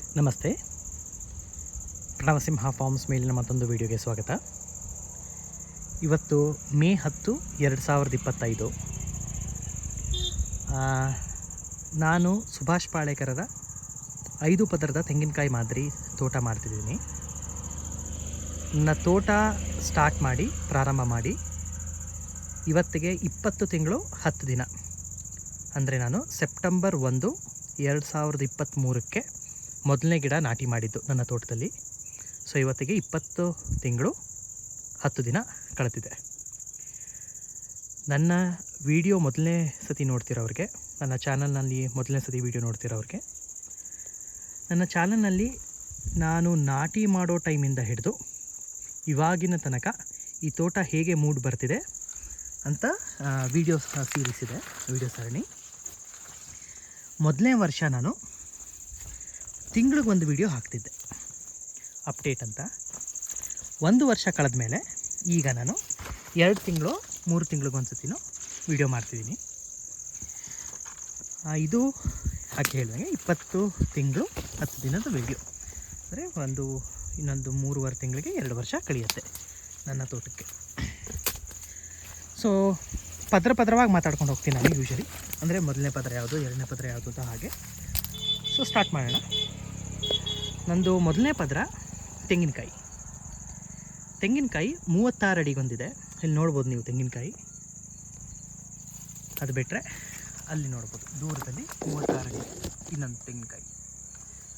ನಮಸ್ತೆ. ಪ್ರಣವಸಿಂಹ ಫಾರ್ಮ್ಸ್ ಮೇಲಿನ ಮತ್ತೊಂದು ವಿಡಿಯೋಗೆ ಸ್ವಾಗತ. ಇವತ್ತು ಮೇ ಹತ್ತು, ಎರಡು ಸಾವಿರದ ಇಪ್ಪತ್ತೈದು. ನಾನು ಸುಭಾಷ್ ಪಾಳೇಕರದ ಐದು ಪದರದ ತೆಂಗಿನಕಾಯಿ ಮಾದರಿ ತೋಟ ಮಾಡ್ತಿದ್ದೀನಿ. ನನ್ನ ತೋಟ ಸ್ಟಾರ್ಟ್ ಮಾಡಿ, ಪ್ರಾರಂಭ ಮಾಡಿ ಇವತ್ತಿಗೆ ಇಪ್ಪತ್ತು ತಿಂಗಳು ಹತ್ತು ದಿನ. ಅಂದರೆ ನಾನು ಸೆಪ್ಟೆಂಬರ್ ಒಂದು, ಎರಡು ಸಾವಿರದ ಇಪ್ಪತ್ತ್ಮೂರಕ್ಕೆ ಮೊದಲನೇ ಗಿಡ ನಾಟಿ ಮಾಡಿದ್ದು ನನ್ನ ತೋಟದಲ್ಲಿ. ಸೊ ಇವತ್ತಿಗೆ ಇಪ್ಪತ್ತು ತಿಂಗಳು ಹತ್ತು ದಿನ ಕಳೆದಿದೆ. ನನ್ನ ವಿಡಿಯೋ ಮೊದಲನೇ ಸತಿ ನೋಡ್ತಿರೋರಿಗೆ, ನನ್ನ ಚಾನಲ್ನಲ್ಲಿ ಮೊದಲನೇ ಸತಿ ವಿಡಿಯೋ ನೋಡ್ತಿರೋರಿಗೆ, ನನ್ನ ಚಾನಲ್ನಲ್ಲಿ ನಾನು ನಾಟಿ ಮಾಡೋ ಟೈಮಿಂದ ಹಿಡಿದು ಇವಾಗಿನ ತನಕ ಈ ತೋಟ ಹೇಗೆ ಮೂಡ್ ಬರ್ತಿದೆ ಅಂತ ವಿಡಿಯೋ ಸೀರೀಸ್ ಇದೆ ವಿಡಿಯೋ ಸರಣಿ. ಮೊದಲನೇ ವರ್ಷ ನಾನು ತಿಂಗಳಿಗೆ ಒಂದು ವಿಡಿಯೋ ಹಾಕ್ತಿದ್ದೆ. ಅಪ್ಡೇಟ್ ಅಂತ. ಒಂದು ವರ್ಷ ಕಳೆದ ಮೇಲೆ ಈಗ ನಾನು ಎರಡು ತಿಂಗಳು, ಮೂರು ತಿಂಗಳಿಗೊಂದ್ಸತಿನೂ ವಿಡಿಯೋ ಮಾಡ್ತಿದ್ದೀನಿ. ಇದು ಹಾಗೆ ಹೇಳಿದಂಗೆ ಇಪ್ಪತ್ತು ತಿಂಗಳು, ಹತ್ತು ದಿನದ ವಿಡಿಯೋ ಅಂದರೆ ಒಂದು, ಇನ್ನೊಂದು ಮೂರುವರೆ ತಿಂಗಳಿಗೆ ಎರಡು ವರ್ಷ ಕಳೆಯುತ್ತೆ ನನ್ನ ತೋಟಕ್ಕೆ. ಸೊ ಪದ್ರ ಪದ್ರವಾಗಿ ಮಾತಾಡ್ಕೊಂಡು ಹೋಗ್ತೀನಿ ನಾನು ಯೂಶಲಿ ಅಂದರೆ ಮೊದಲನೇ ಪದ್ರ ಯಾವುದು, ಎರಡನೇ ಪದ್ರ ಯಾವುದು ಅಂತ ಹಾಗೆ. ಸೊ ಸ್ಟಾರ್ಟ್ ಮಾಡೋಣ. ನಂದು ಮೊದಲನೇ ಪದರ ತೆಂಗಿನಕಾಯಿ. ತೆಂಗಿನಕಾಯಿ ಮೂವತ್ತಾರು ಅಡಿಗೊಂದಿದೆ. ಇಲ್ಲಿ ನೋಡ್ಬೋದು ನೀವು ತೆಂಗಿನಕಾಯಿ. ಅದು ಬಿಟ್ಟರೆ ಅಲ್ಲಿ ನೋಡ್ಬೋದು. ದೂರದಲ್ಲಿ ಮೂವತ್ತಾರು ಅಡಿ ಇನ್ನೊಂದು ತೆಂಗಿನಕಾಯಿ.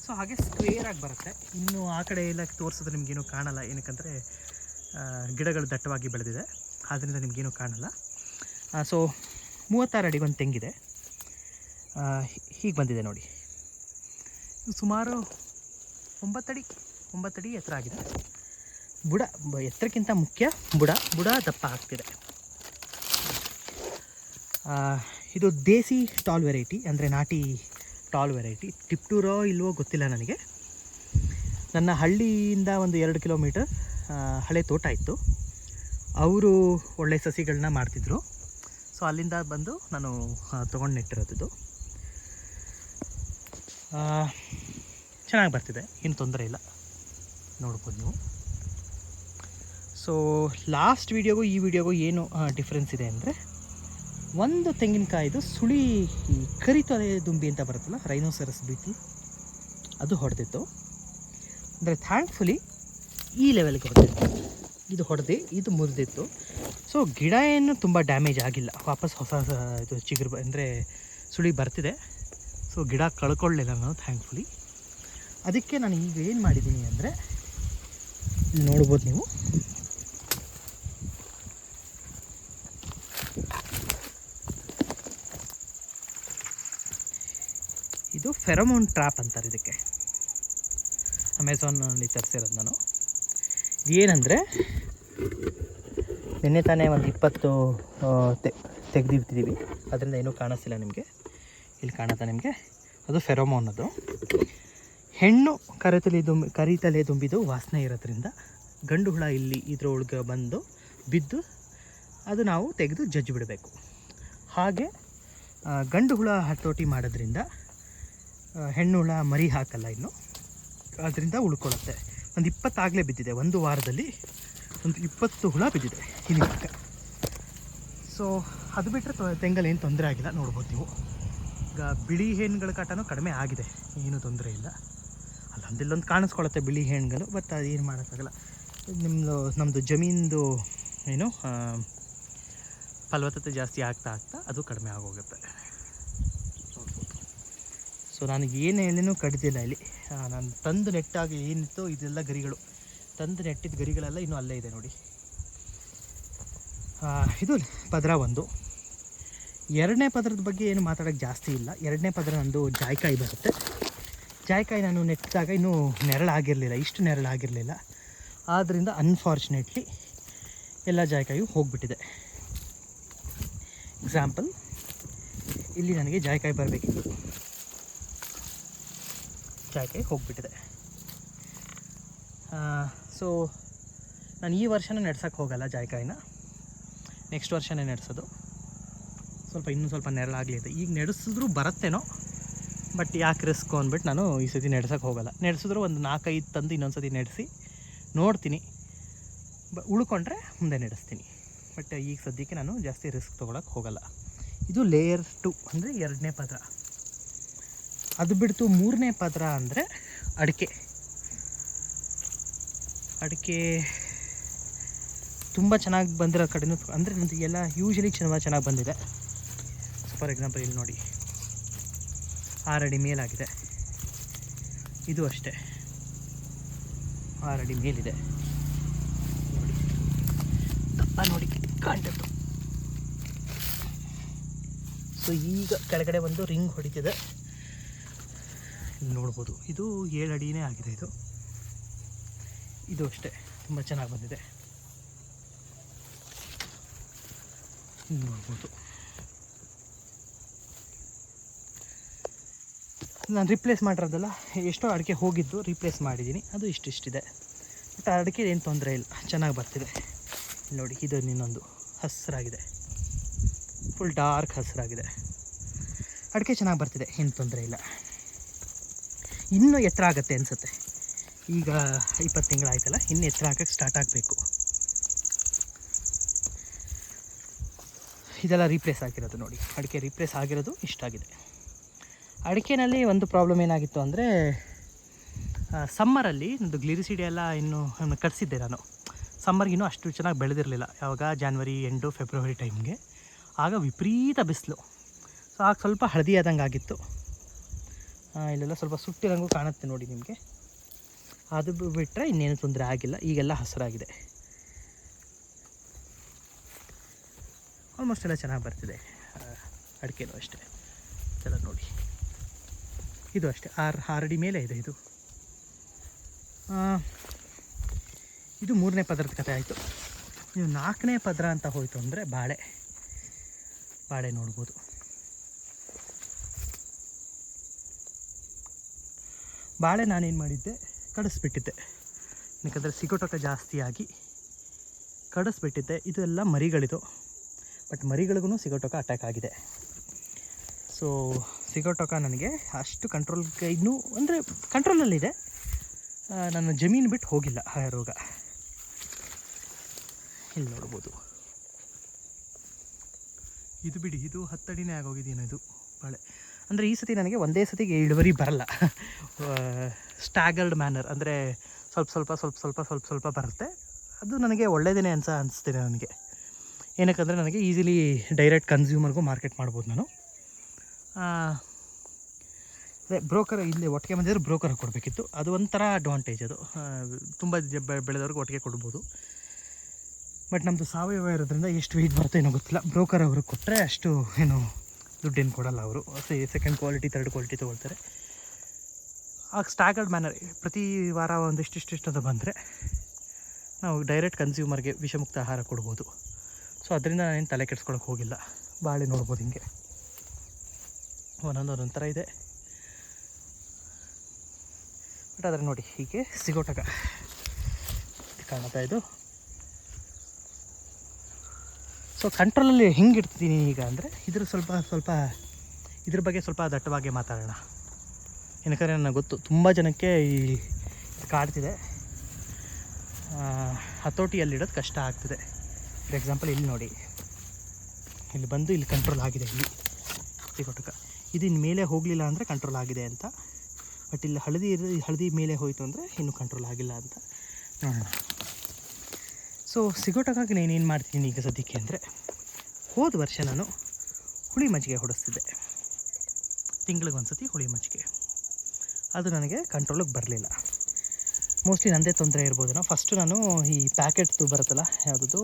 ಸೊ ಹಾಗೆ ಸ್ಕ್ವೇರ್ ಆಗಿ ಬರುತ್ತೆ. ಇನ್ನು ಆ ಕಡೆ ಎಲ್ಲ ತೋರಿಸಿದ್ರೆ ನಿಮಗೇನು ಕಾಣಲ್ಲ. ಏನಕ್ಕಂದರೆ ಗಿಡಗಳು ದಟ್ಟವಾಗಿ ಬೆಳೆದಿದೆ. ಆದ್ದರಿಂದ ನಿಮಗೇನು ಕಾಣಲ್ಲ. ಸೊ ಮೂವತ್ತಾರು ಅಡಿಗೊಂದು ತೆಂಗಿದೆ. ಹೀಗೆ ಬಂದಿದೆ ನೋಡಿ. ಸುಮಾರು ಒಂಬತ್ತಡಿ ಒಂಬತ್ತಡಿ ಎತ್ತರ ಆಗಿದೆ. ಬುಡ ಎತ್ತರಕ್ಕಿಂತ ಮುಖ್ಯ ಬುಡ ಬುಡ ದಪ್ಪ ಆಗ್ತಿದೆ. ಇದು ದೇಸಿ ಟಾಲ್ ವೆರೈಟಿ ಅಂದರೆ ನಾಟಿ ಟಾಲ್ ವೆರೈಟಿ ಟಿಪ್ಟೂರೋ ಇಲ್ವೋ ಗೊತ್ತಿಲ್ಲ ನನಗೆ. ನನ್ನ ಹಳ್ಳಿಯಿಂದ ಒಂದು ಎರಡು ಕಿಲೋಮೀಟರ್ ಹಳೆ ತೋಟ ಇತ್ತು. ಅವರು ಒಳ್ಳೆ ಸಸಿಗಳನ್ನ ಮಾಡ್ತಿದ್ರು. ಸೊ, ಅಲ್ಲಿಂದ ಬಂದು ನಾನು ತೊಗೊಂಡು ನೆಟ್ಟಿರೋದು ಚೆನ್ನಾಗಿ ಬರ್ತಿದೆ, ಏನು ತೊಂದರೆ ಇಲ್ಲ. ನೋಡ್ಬೋದು ನೀವು. ಸೊ ಲಾಸ್ಟ್ ವೀಡಿಯೋಗೂ ಈ ವಿಡಿಯೋಗೂ ಏನು ಡಿಫ್ರೆನ್ಸ್ ಇದೆ ಅಂದರೆ, ಒಂದು ತೆಂಗಿನಕಾಯಿದು ಸುಳಿ ಈ ದುಂಬಿ ಅಂತ ಬರುತ್ತಲ್ಲ ರೈನೋಸರಸ್ ಬೀಟಿ ಅದು ಹೊಡೆದಿತ್ತು. ಅಂದರೆ ಥ್ಯಾಂಕ್ಫುಲಿ ಈ ಲೆವೆಲ್ಗೆ ಹೊಡೆದಿತ್ತು ಇದು ಹೊಡೆದು, ಇದು ಮುರಿದಿತ್ತು. ಸೊ ಗಿಡ ಏನು ತುಂಬ ಡ್ಯಾಮೇಜ್ ಆಗಿಲ್ಲ. ವಾಪಸ್ ಹೊಸ ಹೊಸ, ಇದು ಚಿಗುರು ಅಂದರೆ ಸುಳಿ ಬರ್ತಿದೆ. ಸೊ ಗಿಡ ಕಳ್ಕೊಳ್ಳಿಲ್ಲ ನಾನು ಥ್ಯಾಂಕ್ಫುಲಿ ಅದಕ್ಕೆ ನಾನು ಈಗ ಏನು ಮಾಡಿದ್ದೀನಿ ಅಂದರೆ, ಇಲ್ಲಿ ನೋಡ್ಬೋದು ನೀವು. ಇದು ಫೆರಮೋನ್ ಟ್ರಾಪ್ ಅಂತಾರೆ ಇದಕ್ಕೆ. ಅಮೆಝಾನಲ್ಲಿ ತರಿಸಿರೋದು ನಾನು. ಏನಂದರೆ ನಿನ್ನೆ ತಾನೇ ಒಂದು ಇಪ್ಪತ್ತು ತೆಗೆದಿರ್ತಿದ್ದೀವಿ ಅದರಿಂದ ಏನೂ ಕಾಣಿಸ್ತಿಲ್ಲ ನಿಮಗೆ. ಇಲ್ಲಿ ಕಾಣುತ್ತಾ ನಿಮಗೆ? ಅದು ಫೆರೋಮೋನ್ ಅದು. ಹೆಣ್ಣು ಕರೆತಲೆ ದುಂಬಿ, ಕರಿತಲೆ ತುಂಬಿದು ವಾಸನೆ ಇರೋದ್ರಿಂದ ಗಂಡು ಹುಳ ಇಲ್ಲಿ ಇದ್ರೊಳಗೆ ಬಂದು ಬಿದ್ದು ಅದು ನಾವು ತೆಗೆದು ಜಜ್ಜಿ ಬಿಡಬೇಕು. ಹಾಗೆ ಗಂಡು ಹುಳ ಹತೋಟಿ ಮಾಡೋದ್ರಿಂದ ಹೆಣ್ಣು ಹುಳ ಮರಿ ಹಾಕಲ್ಲ ಇನ್ನು. ಅದರಿಂದ ಉಳ್ಕೊಳ್ಳುತ್ತೆ. ಒಂದು ಇಪ್ಪತ್ತಾಗಲೇ ಬಿದ್ದಿದೆ. ಒಂದು ವಾರದಲ್ಲಿ ಒಂದು ಇಪ್ಪತ್ತು ಹುಳ ಬಿದ್ದಿದೆ ಇಲ್ಲಿ ಸೊ ಅದು ಬಿಟ್ಟರೆ ತೆಂಗಲ್ಲಿ ಏನು ತೊಂದರೆ ಆಗಿಲ್ಲ. ನೋಡ್ಬೋದು ನೀವು. ಈಗ ಬಿಳಿ ಹೆಣ್ಣುಗಳ ಕಾಟನೂ ಕಡಿಮೆ ಆಗಿದೆ. ಏನೂ ತೊಂದರೆ ಇಲ್ಲ. ಅಲ್ಲೊಂದಿಲ್ಲೊಂದು ಕಾಣಿಸ್ಕೊಳುತ್ತೆ ಬಿಳಿ ಹೆಣ್ಗಳು ಬಟ್ ಅದು ಏನು ಮಾಡೋಕ್ಕಾಗಲ್ಲ. ನಿಮ್ಮದು ನಮ್ಮದು ಜಮೀನ್ದು ಏನು ಫಲವತ್ತತೆ ಜಾಸ್ತಿ ಆಗ್ತಾ ಆಗ್ತಾ ಅದು ಕಡಿಮೆ ಆಗೋಗುತ್ತೆ. ಸೊ ನನಗೆ ಏನು ಎಣ್ಣೆನೂ ಕಡಿದಿಲ್ಲ ಇಲ್ಲಿ. ನಾನು ತಂದು ನೆಟ್ಟಾಗಿ ಏನಿತ್ತು ಇದೆಲ್ಲ ಗರಿಗಳು. ತಂದು ನೆಟ್ಟಿದ್ದ ಗರಿಗಳೆಲ್ಲ ಇನ್ನೂ ಅಲ್ಲೇ ಇದೆ ನೋಡಿ. ಇದು ಪದರ ಒಂದು. ಎರಡನೇ ಪದರದ ಬಗ್ಗೆ ಏನು ಮಾತಾಡೋಕ್ಕೆ ಜಾಸ್ತಿ ಇಲ್ಲ. ಎರಡನೇ ಪದರ ನಂದು ಜಾಯ್ಕಾಯಿ ಬರುತ್ತೆ. ಜಾಯ್ಕಾಯಿ ನಾನು ನೆಟ್ಟಿದಾಗ ಇನ್ನೂ ನೆರಳಾಗಿರಲಿಲ್ಲ, ಇಷ್ಟು ನೆರಳಾಗಿರಲಿಲ್ಲ. ಆದ್ದರಿಂದ ಅನ್ಫಾರ್ಚುನೇಟ್ಲಿ ಎಲ್ಲ ಜಾಯ್ಕಾಯಿಯು ಹೋಗಿಬಿಟ್ಟಿದೆ. ಎಕ್ಸಾಂಪಲ್ ಇಲ್ಲಿ ನನಗೆ ಜಾಯ್ಕಾಯಿ ಬರಬೇಕಿತ್ತು. ಜಾಯ್ಕಾಯಿ ಹೋಗಿಬಿಟ್ಟಿದೆ. ಸೊ ನಾನು ಈ ವರ್ಷನೇ ನೆಡ್ಸೋಕ್ಕೆ ಹೋಗಲ್ಲ ಜಾಯ್ಕಾಯಿನ. ನೆಕ್ಸ್ಟ್ ವರ್ಷನೇ ನೆಡ್ಸೋದು. ಸ್ವಲ್ಪ ಇನ್ನೂ ಸ್ವಲ್ಪ ನೆರಳಾಗಲಿದೆ. ಈಗ ನಡೆಸಿದ್ರೂ ಬರುತ್ತೇನೋ? ಬಟ್ ಯಾಕೆ ರಿಸ್ಕ್ ಅಂದ್ಬಿಟ್ಟು ನಾನು ಈ ಸತಿ ನೆಡ್ಸೋಕ್ಕೆ ಹೋಗಲ್ಲ. ನಡೆಸಿದ್ರು ಒಂದು ನಾಲ್ಕೈದು ತಂದು ಇನ್ನೊಂದು ಸತಿ ನಡೆಸಿ ನೋಡ್ತೀನಿ. ಬ, ಉಳ್ಕೊಂಡ್ರೆ ಮುಂದೆ ನಡೆಸ್ತೀನಿ. ಬಟ್ ಈಗ ಸದ್ಯಕ್ಕೆ ನಾನು ಜಾಸ್ತಿ ರಿಸ್ಕ್ ತೊಗೊಳಕ್ಕೆ ಹೋಗಲ್ಲ. ಇದು ಲೇಯರ್ ಟು ಅಂದರೆ ಎರಡನೇ ಪದ್ರ ಅದು ಬಿಡ್ತು ಮೂರನೇ ಪದ್ರ ಅಂದರೆ ಅಡಿಕೆ. ಅಡಿಕೆ ತುಂಬ ಚೆನ್ನಾಗಿ ಬಂದಿರೋ ಕಡೆನೂ ಅಂದರೆ ನಂದು ಎಲ್ಲ ಯೂಶಲಿ ಚೆನ್ನಾಗಿ ಚೆನ್ನಾಗಿ ಬಂದಿದೆ. ಫಾರ್ ಎಕ್ಸಾಂಪಲ್ ಇಲ್ಲಿ ನೋಡಿ. ಆರಡಿ ಮೇಲಾಗಿದೆ. ಇದು ಅಷ್ಟೇ. ಆರಡಿ ಮೇಲಿದೆ. ನೋಡಿ. ದಪ್ಪ ನೋಡಿ ಕಾಣ್ತದ್ದು ಸೊ ಈಗ ಕೆಳಗಡೆ ಒಂದು ರಿಂಗ್ ಹೊಡಿತಿದೆ. ನೋಡ್ಬೋದು. ಇದು ಏಳು ಅಡಿನೇ ಆಗಿದೆ ಇದು. ಇದು ಅಷ್ಟೇ. ತುಂಬ ಚೆನ್ನಾಗಿ ಬಂದಿದೆ. ನೋಡ್ಬೋದು. ನಾನು ರಿಪ್ಲೇಸ್ ಮಾಡಿರೋದಲ್ಲ, ಎಷ್ಟೋ ಅಡಿಕೆ ಹೋಗಿದ್ದು ರಿಪ್ಲೇಸ್ ಮಾಡಿದ್ದೀನಿ. ಅದು ಇಷ್ಟಿಷ್ಟಿದೆ. ಬಟ್ ಅಡಿಕೆ ಏನು ತೊಂದರೆ ಇಲ್ಲ. ಚೆನ್ನಾಗಿ ಬರ್ತಿದೆ. ನೋಡಿ ಇದು ಇನ್ನೊಂದು. ಹಸಿರಾಗಿದೆ. ಫುಲ್ ಡಾರ್ಕ್ ಹಸಿರಾಗಿದೆ. ಅಡಿಕೆ ಚೆನ್ನಾಗಿ ಬರ್ತಿದೆ. ಏನು ತೊಂದರೆ ಇಲ್ಲ. ಇನ್ನೂ ಎತ್ತರ ಆಗುತ್ತೆ ಅನಿಸುತ್ತೆ. ಈಗ ಇಪ್ಪತ್ತು ತಿಂಗಳಾಯ್ತಲ್ಲ ಇನ್ನು ಎತ್ತರ ಹಾಕಕ್ಕೆ ಸ್ಟಾರ್ಟ್ ಆಗಬೇಕು. ಇದೆಲ್ಲ ರೀಪ್ಲೇಸ್ ಆಗಿರೋದು ನೋಡಿ. ಅಡಿಕೆ ರೀಪ್ಲೇಸ್ ಆಗಿರೋದು ಇಷ್ಟಾಗಿದೆ. ಅಡಿಕೆನಲ್ಲಿ ಒಂದು ಪ್ರಾಬ್ಲಮ್ ಏನಾಗಿತ್ತು ಅಂದರೆ ಸಮ್ಮರಲ್ಲಿ ನಂದು ಗ್ಲಿರಿಸಿಡಿ ಎಲ್ಲ ಇನ್ನು ಕಟ್ಸಿದ್ದೆ ನಾನು. ಸಮ್ಮರ್ಗೆ ಇನ್ನೂ ಅಷ್ಟು ಚೆನ್ನಾಗಿ ಬೆಳೆದಿರಲಿಲ್ಲ. ಯಾವಾಗ ಜಾನ್ವರಿ ಎಂಡು ಫೆಬ್ರವರಿ ಟೈಮ್ಗೆ ಆಗ ವಿಪರೀತ ಬಿಸಿಲು. ಸೊ ಆಗ ಸ್ವಲ್ಪ ಹಳದಿ ಆದಂಗೆ ಆಗಿತ್ತು ಇಲ್ಲೆಲ್ಲ ಸ್ವಲ್ಪ ಸುಟ್ಟಿರಂಗೂ ಕಾಣುತ್ತೆ ನೋಡಿ ನಿಮಗೆ. ಅದು ಬಿಟ್ಟರೆ ಇನ್ನೇನು ತೊಂದರೆ ಆಗಿಲ್ಲ. ಈಗೆಲ್ಲ ಹಸಿರಾಗಿದೆ. ಆಲ್ಮೋಸ್ಟ್ ಎಲ್ಲ ಚೆನ್ನಾಗಿ ಬರ್ತಿದೆ. ಅಡಿಕೆನೂ ಅಷ್ಟೇ. ಚೆನ್ನಾಗಿ ನೋಡಿ. ಇದು ಅಷ್ಟೇ. ಆರು ಹಾರಡಿ ಮೇಲೆ ಇದೆ ಇದು. ಇದು ಮೂರನೇ ಪದರದ ಕಥೆ ಆಯಿತು. ಇದು ನಾಲ್ಕನೇ ಪದರ ಅಂತ ಹೋಯಿತು ಅಂದರೆ ಬಾಳೆ. ಬಾಳೆ ನೋಡ್ಬೋದು. ಬಾಳೆ ನಾನೇನು ಮಾಡಿದ್ದೆ? ಕಡಿಸ್ಬಿಟ್ಟಿದ್ದೆ. ಯಾಕಂದರೆ ಸಿಗೋಟೋಟ ಜಾಸ್ತಿಯಾಗಿ ಕಡಿಸ್ಬಿಟ್ಟಿದ್ದೆ. ಇದೆಲ್ಲ ಮರಿಗಳಿದು. ಬಟ್ ಮರಿಗಳಿಗೂ ಸಿಗೋಟೋಕ ಅಟ್ಯಾಕ್ ಆಗಿದೆ. ಸೊ ಸಿಗೋಟಕ ನನಗೆ ಅಷ್ಟು ಕಂಟ್ರೋಲ್ ಇನ್ನೂ ಅಂದರೆ ಕಂಟ್ರೋಲಲ್ಲಿದೆ ನನ್ನ ಜಮೀನು ಬಿಟ್ಟು ಹೋಗಿಲ್ಲ ಆ ರೋಗ. ಇಲ್ಲಿ ನೋಡ್ಬೋದು. ಇದು ಬಿಡಿ, ಇದು ಹತ್ತಡಿನೇ ಆಗೋಗಿದ್ದೀನೋ ಇದು ಬಾಳೆ. ಅಂದರೆ ಈ ಸತಿ ನನಗೆ ಒಂದೇ ಸತಿಗೆ ಇಳುವರಿ ಬರಲ್ಲ. ಸ್ಟ್ಯಾಗರ್ಡ್ ಮ್ಯಾನರ್ ಅಂದರೆ ಸ್ವಲ್ಪ ಸ್ವಲ್ಪ ಸ್ವಲ್ಪ ಸ್ವಲ್ಪ ಸ್ವಲ್ಪ ಸ್ವಲ್ಪ ಬರುತ್ತೆ. ಅದು ನನಗೆ ಒಳ್ಳೆಯದೇ ಅನ್ಸ ಅನಿಸ್ತಿದೆ ನನಗೆ. ಏನಕ್ಕಂದರೆ ನನಗೆ ಈಸಿಲಿ ಡೈರೆಕ್ಟ್ ಕನ್ಸ್ಯೂಮರ್ಗೂ ಮಾರ್ಕೆಟ್ ಮಾಡ್ಬೋದು ನಾನು. ಅದೇ ಬ್ರೋಕರ್ ಇಲ್ಲಿ ಒಟ್ಟಿಗೆ ಬಂದಿದ್ರೆ ಬ್ರೋಕರ್ ಕೊಡಬೇಕಿತ್ತು. ಅದು ಒಂಥರ ಅಡ್ವಾಂಟೇಜ್ ಅದು. ತುಂಬ ಬೆಳೆದವ್ರಿಗೆ ಒಟ್ಟಿಗೆ ಕೊಡ್ಬೋದು. ಬಟ್ ನಮ್ಮದು ಸಾವಯವ ಇರೋದ್ರಿಂದ ಎಷ್ಟು ವೆಯ್ಟ್ ಬರುತ್ತೆ ಏನೋ ಗೊತ್ತಿಲ್ಲ. ಬ್ರೋಕರ್ ಅವ್ರಿಗೆ ಕೊಟ್ಟರೆ ಅಷ್ಟು ಏನು ದುಡ್ಡೇನು ಕೊಡಲ್ಲ ಅವರು. ಸೆಕೆಂಡ್ ಕ್ವಾಲಿಟಿ ತರ್ಡ್ ಕ್ವಾಲಿಟಿ ತೊಗೊಳ್ತಾರೆ. ಆಗ ಸ್ಟ್ಯಾಗರ್ಡ್ ಮ್ಯಾನರ್ ಪ್ರತಿ ವಾರ ಒಂದಿಷ್ಟಿಷ್ಟಿಷ್ಟು ಅಂತ ಬಂದರೆ ನಾವು ಡೈರೆಕ್ಟ್ ಕನ್ಸ್ಯೂಮರ್ಗೆ ವಿಷಮುಕ್ತ ಆಹಾರ ಕೊಡ್ಬೋದು. ಸೊ ಅದರಿಂದ ನಾನೇನು ತಲೆ ಕೆಡ್ಸ್ಕೊಳಕ್ಕೆ ಹೋಗಿಲ್ಲ. ಬಾಳೆ ನೋಡ್ಬೋದು ಹಿಂಗೆ. ಒಂದೊಂದು ಒಂದೊಂದು ಇದೆ. ಬಟ್ ಆದರೆ ನೋಡಿ, ಹೀಗೆ ಸಿಗೋಟಕ ಕಾಣುತ್ತಾ ಇದು ಸೊ ಕಂಟ್ರೋಲಲ್ಲಿ ಹೆಂಗೆ ಇಡ್ತೀನಿ ಈಗ ಅಂದರೆ, ಇದ್ರ ಸ್ವಲ್ಪ ಸ್ವಲ್ಪ, ಇದ್ರ ಬಗ್ಗೆ ಸ್ವಲ್ಪ ದಟ್ಟವಾಗಿ ಮಾತಾಡೋಣ. ಏನಕ್ಕೆ ನನಗೆ ಗೊತ್ತು, ತುಂಬ ಜನಕ್ಕೆ ಈ ಕಾಡ್ತಿದೆ ಹತೋಟಿಯಲ್ಲಿಡೋದು ಕಷ್ಟ ಆಗ್ತಿದೆ. ಫಾರ್ ಎಕ್ಸಾಂಪಲ್ ಇಲ್ಲಿ ನೋಡಿ. ಇಲ್ಲಿ ಬಂದು ಇಲ್ಲಿ ಕಂಟ್ರೋಲ್ ಆಗಿದೆ ಇಲ್ಲಿ ಸಿಗೋಟಕ ಇದು ಇನ್ನು ಮೇಲೆ ಹೋಗಲಿಲ್ಲ ಅಂದರೆ ಕಂಟ್ರೋಲ್ ಆಗಿದೆ ಅಂತ. ಬಟ್ ಇಲ್ಲಿ ಹಳದಿ ಹಳದಿ ಮೇಲೆ ಹೋಯಿತು ಅಂದರೆ ಇನ್ನೂ ಕಂಟ್ರೋಲ್ ಆಗಿಲ್ಲ ಅಂತ. ಸೊ ಸಿಗೋಟಕ್ಕಾಗಿ ನಾನೇನು ಮಾಡ್ತೀನಿ ಈಗ ಸದ್ಯಕ್ಕೆ ಅಂದರೆ, ಹೋದ ವರ್ಷ ನಾನು ಹುಳಿ ಮಜ್ಜಿಗೆ ಹೊಡಿಸ್ತಿದ್ದೆ. ಸತಿ ಹುಳಿ ಮಜ್ಜಿಗೆ. ಅದು ನನಗೆ ಕಂಟ್ರೋಲಿಗೆ ಬರಲಿಲ್ಲ. ಮೋಸ್ಟ್ಲಿ ನನ್ನದೇ ತೊಂದರೆ ಇರ್ಬೋದೇನೋ ಫಸ್ಟು ನಾನು ಈ ಪ್ಯಾಕೆಟ್ದು ಬರುತ್ತಲ್ಲ, ಯಾವುದದು,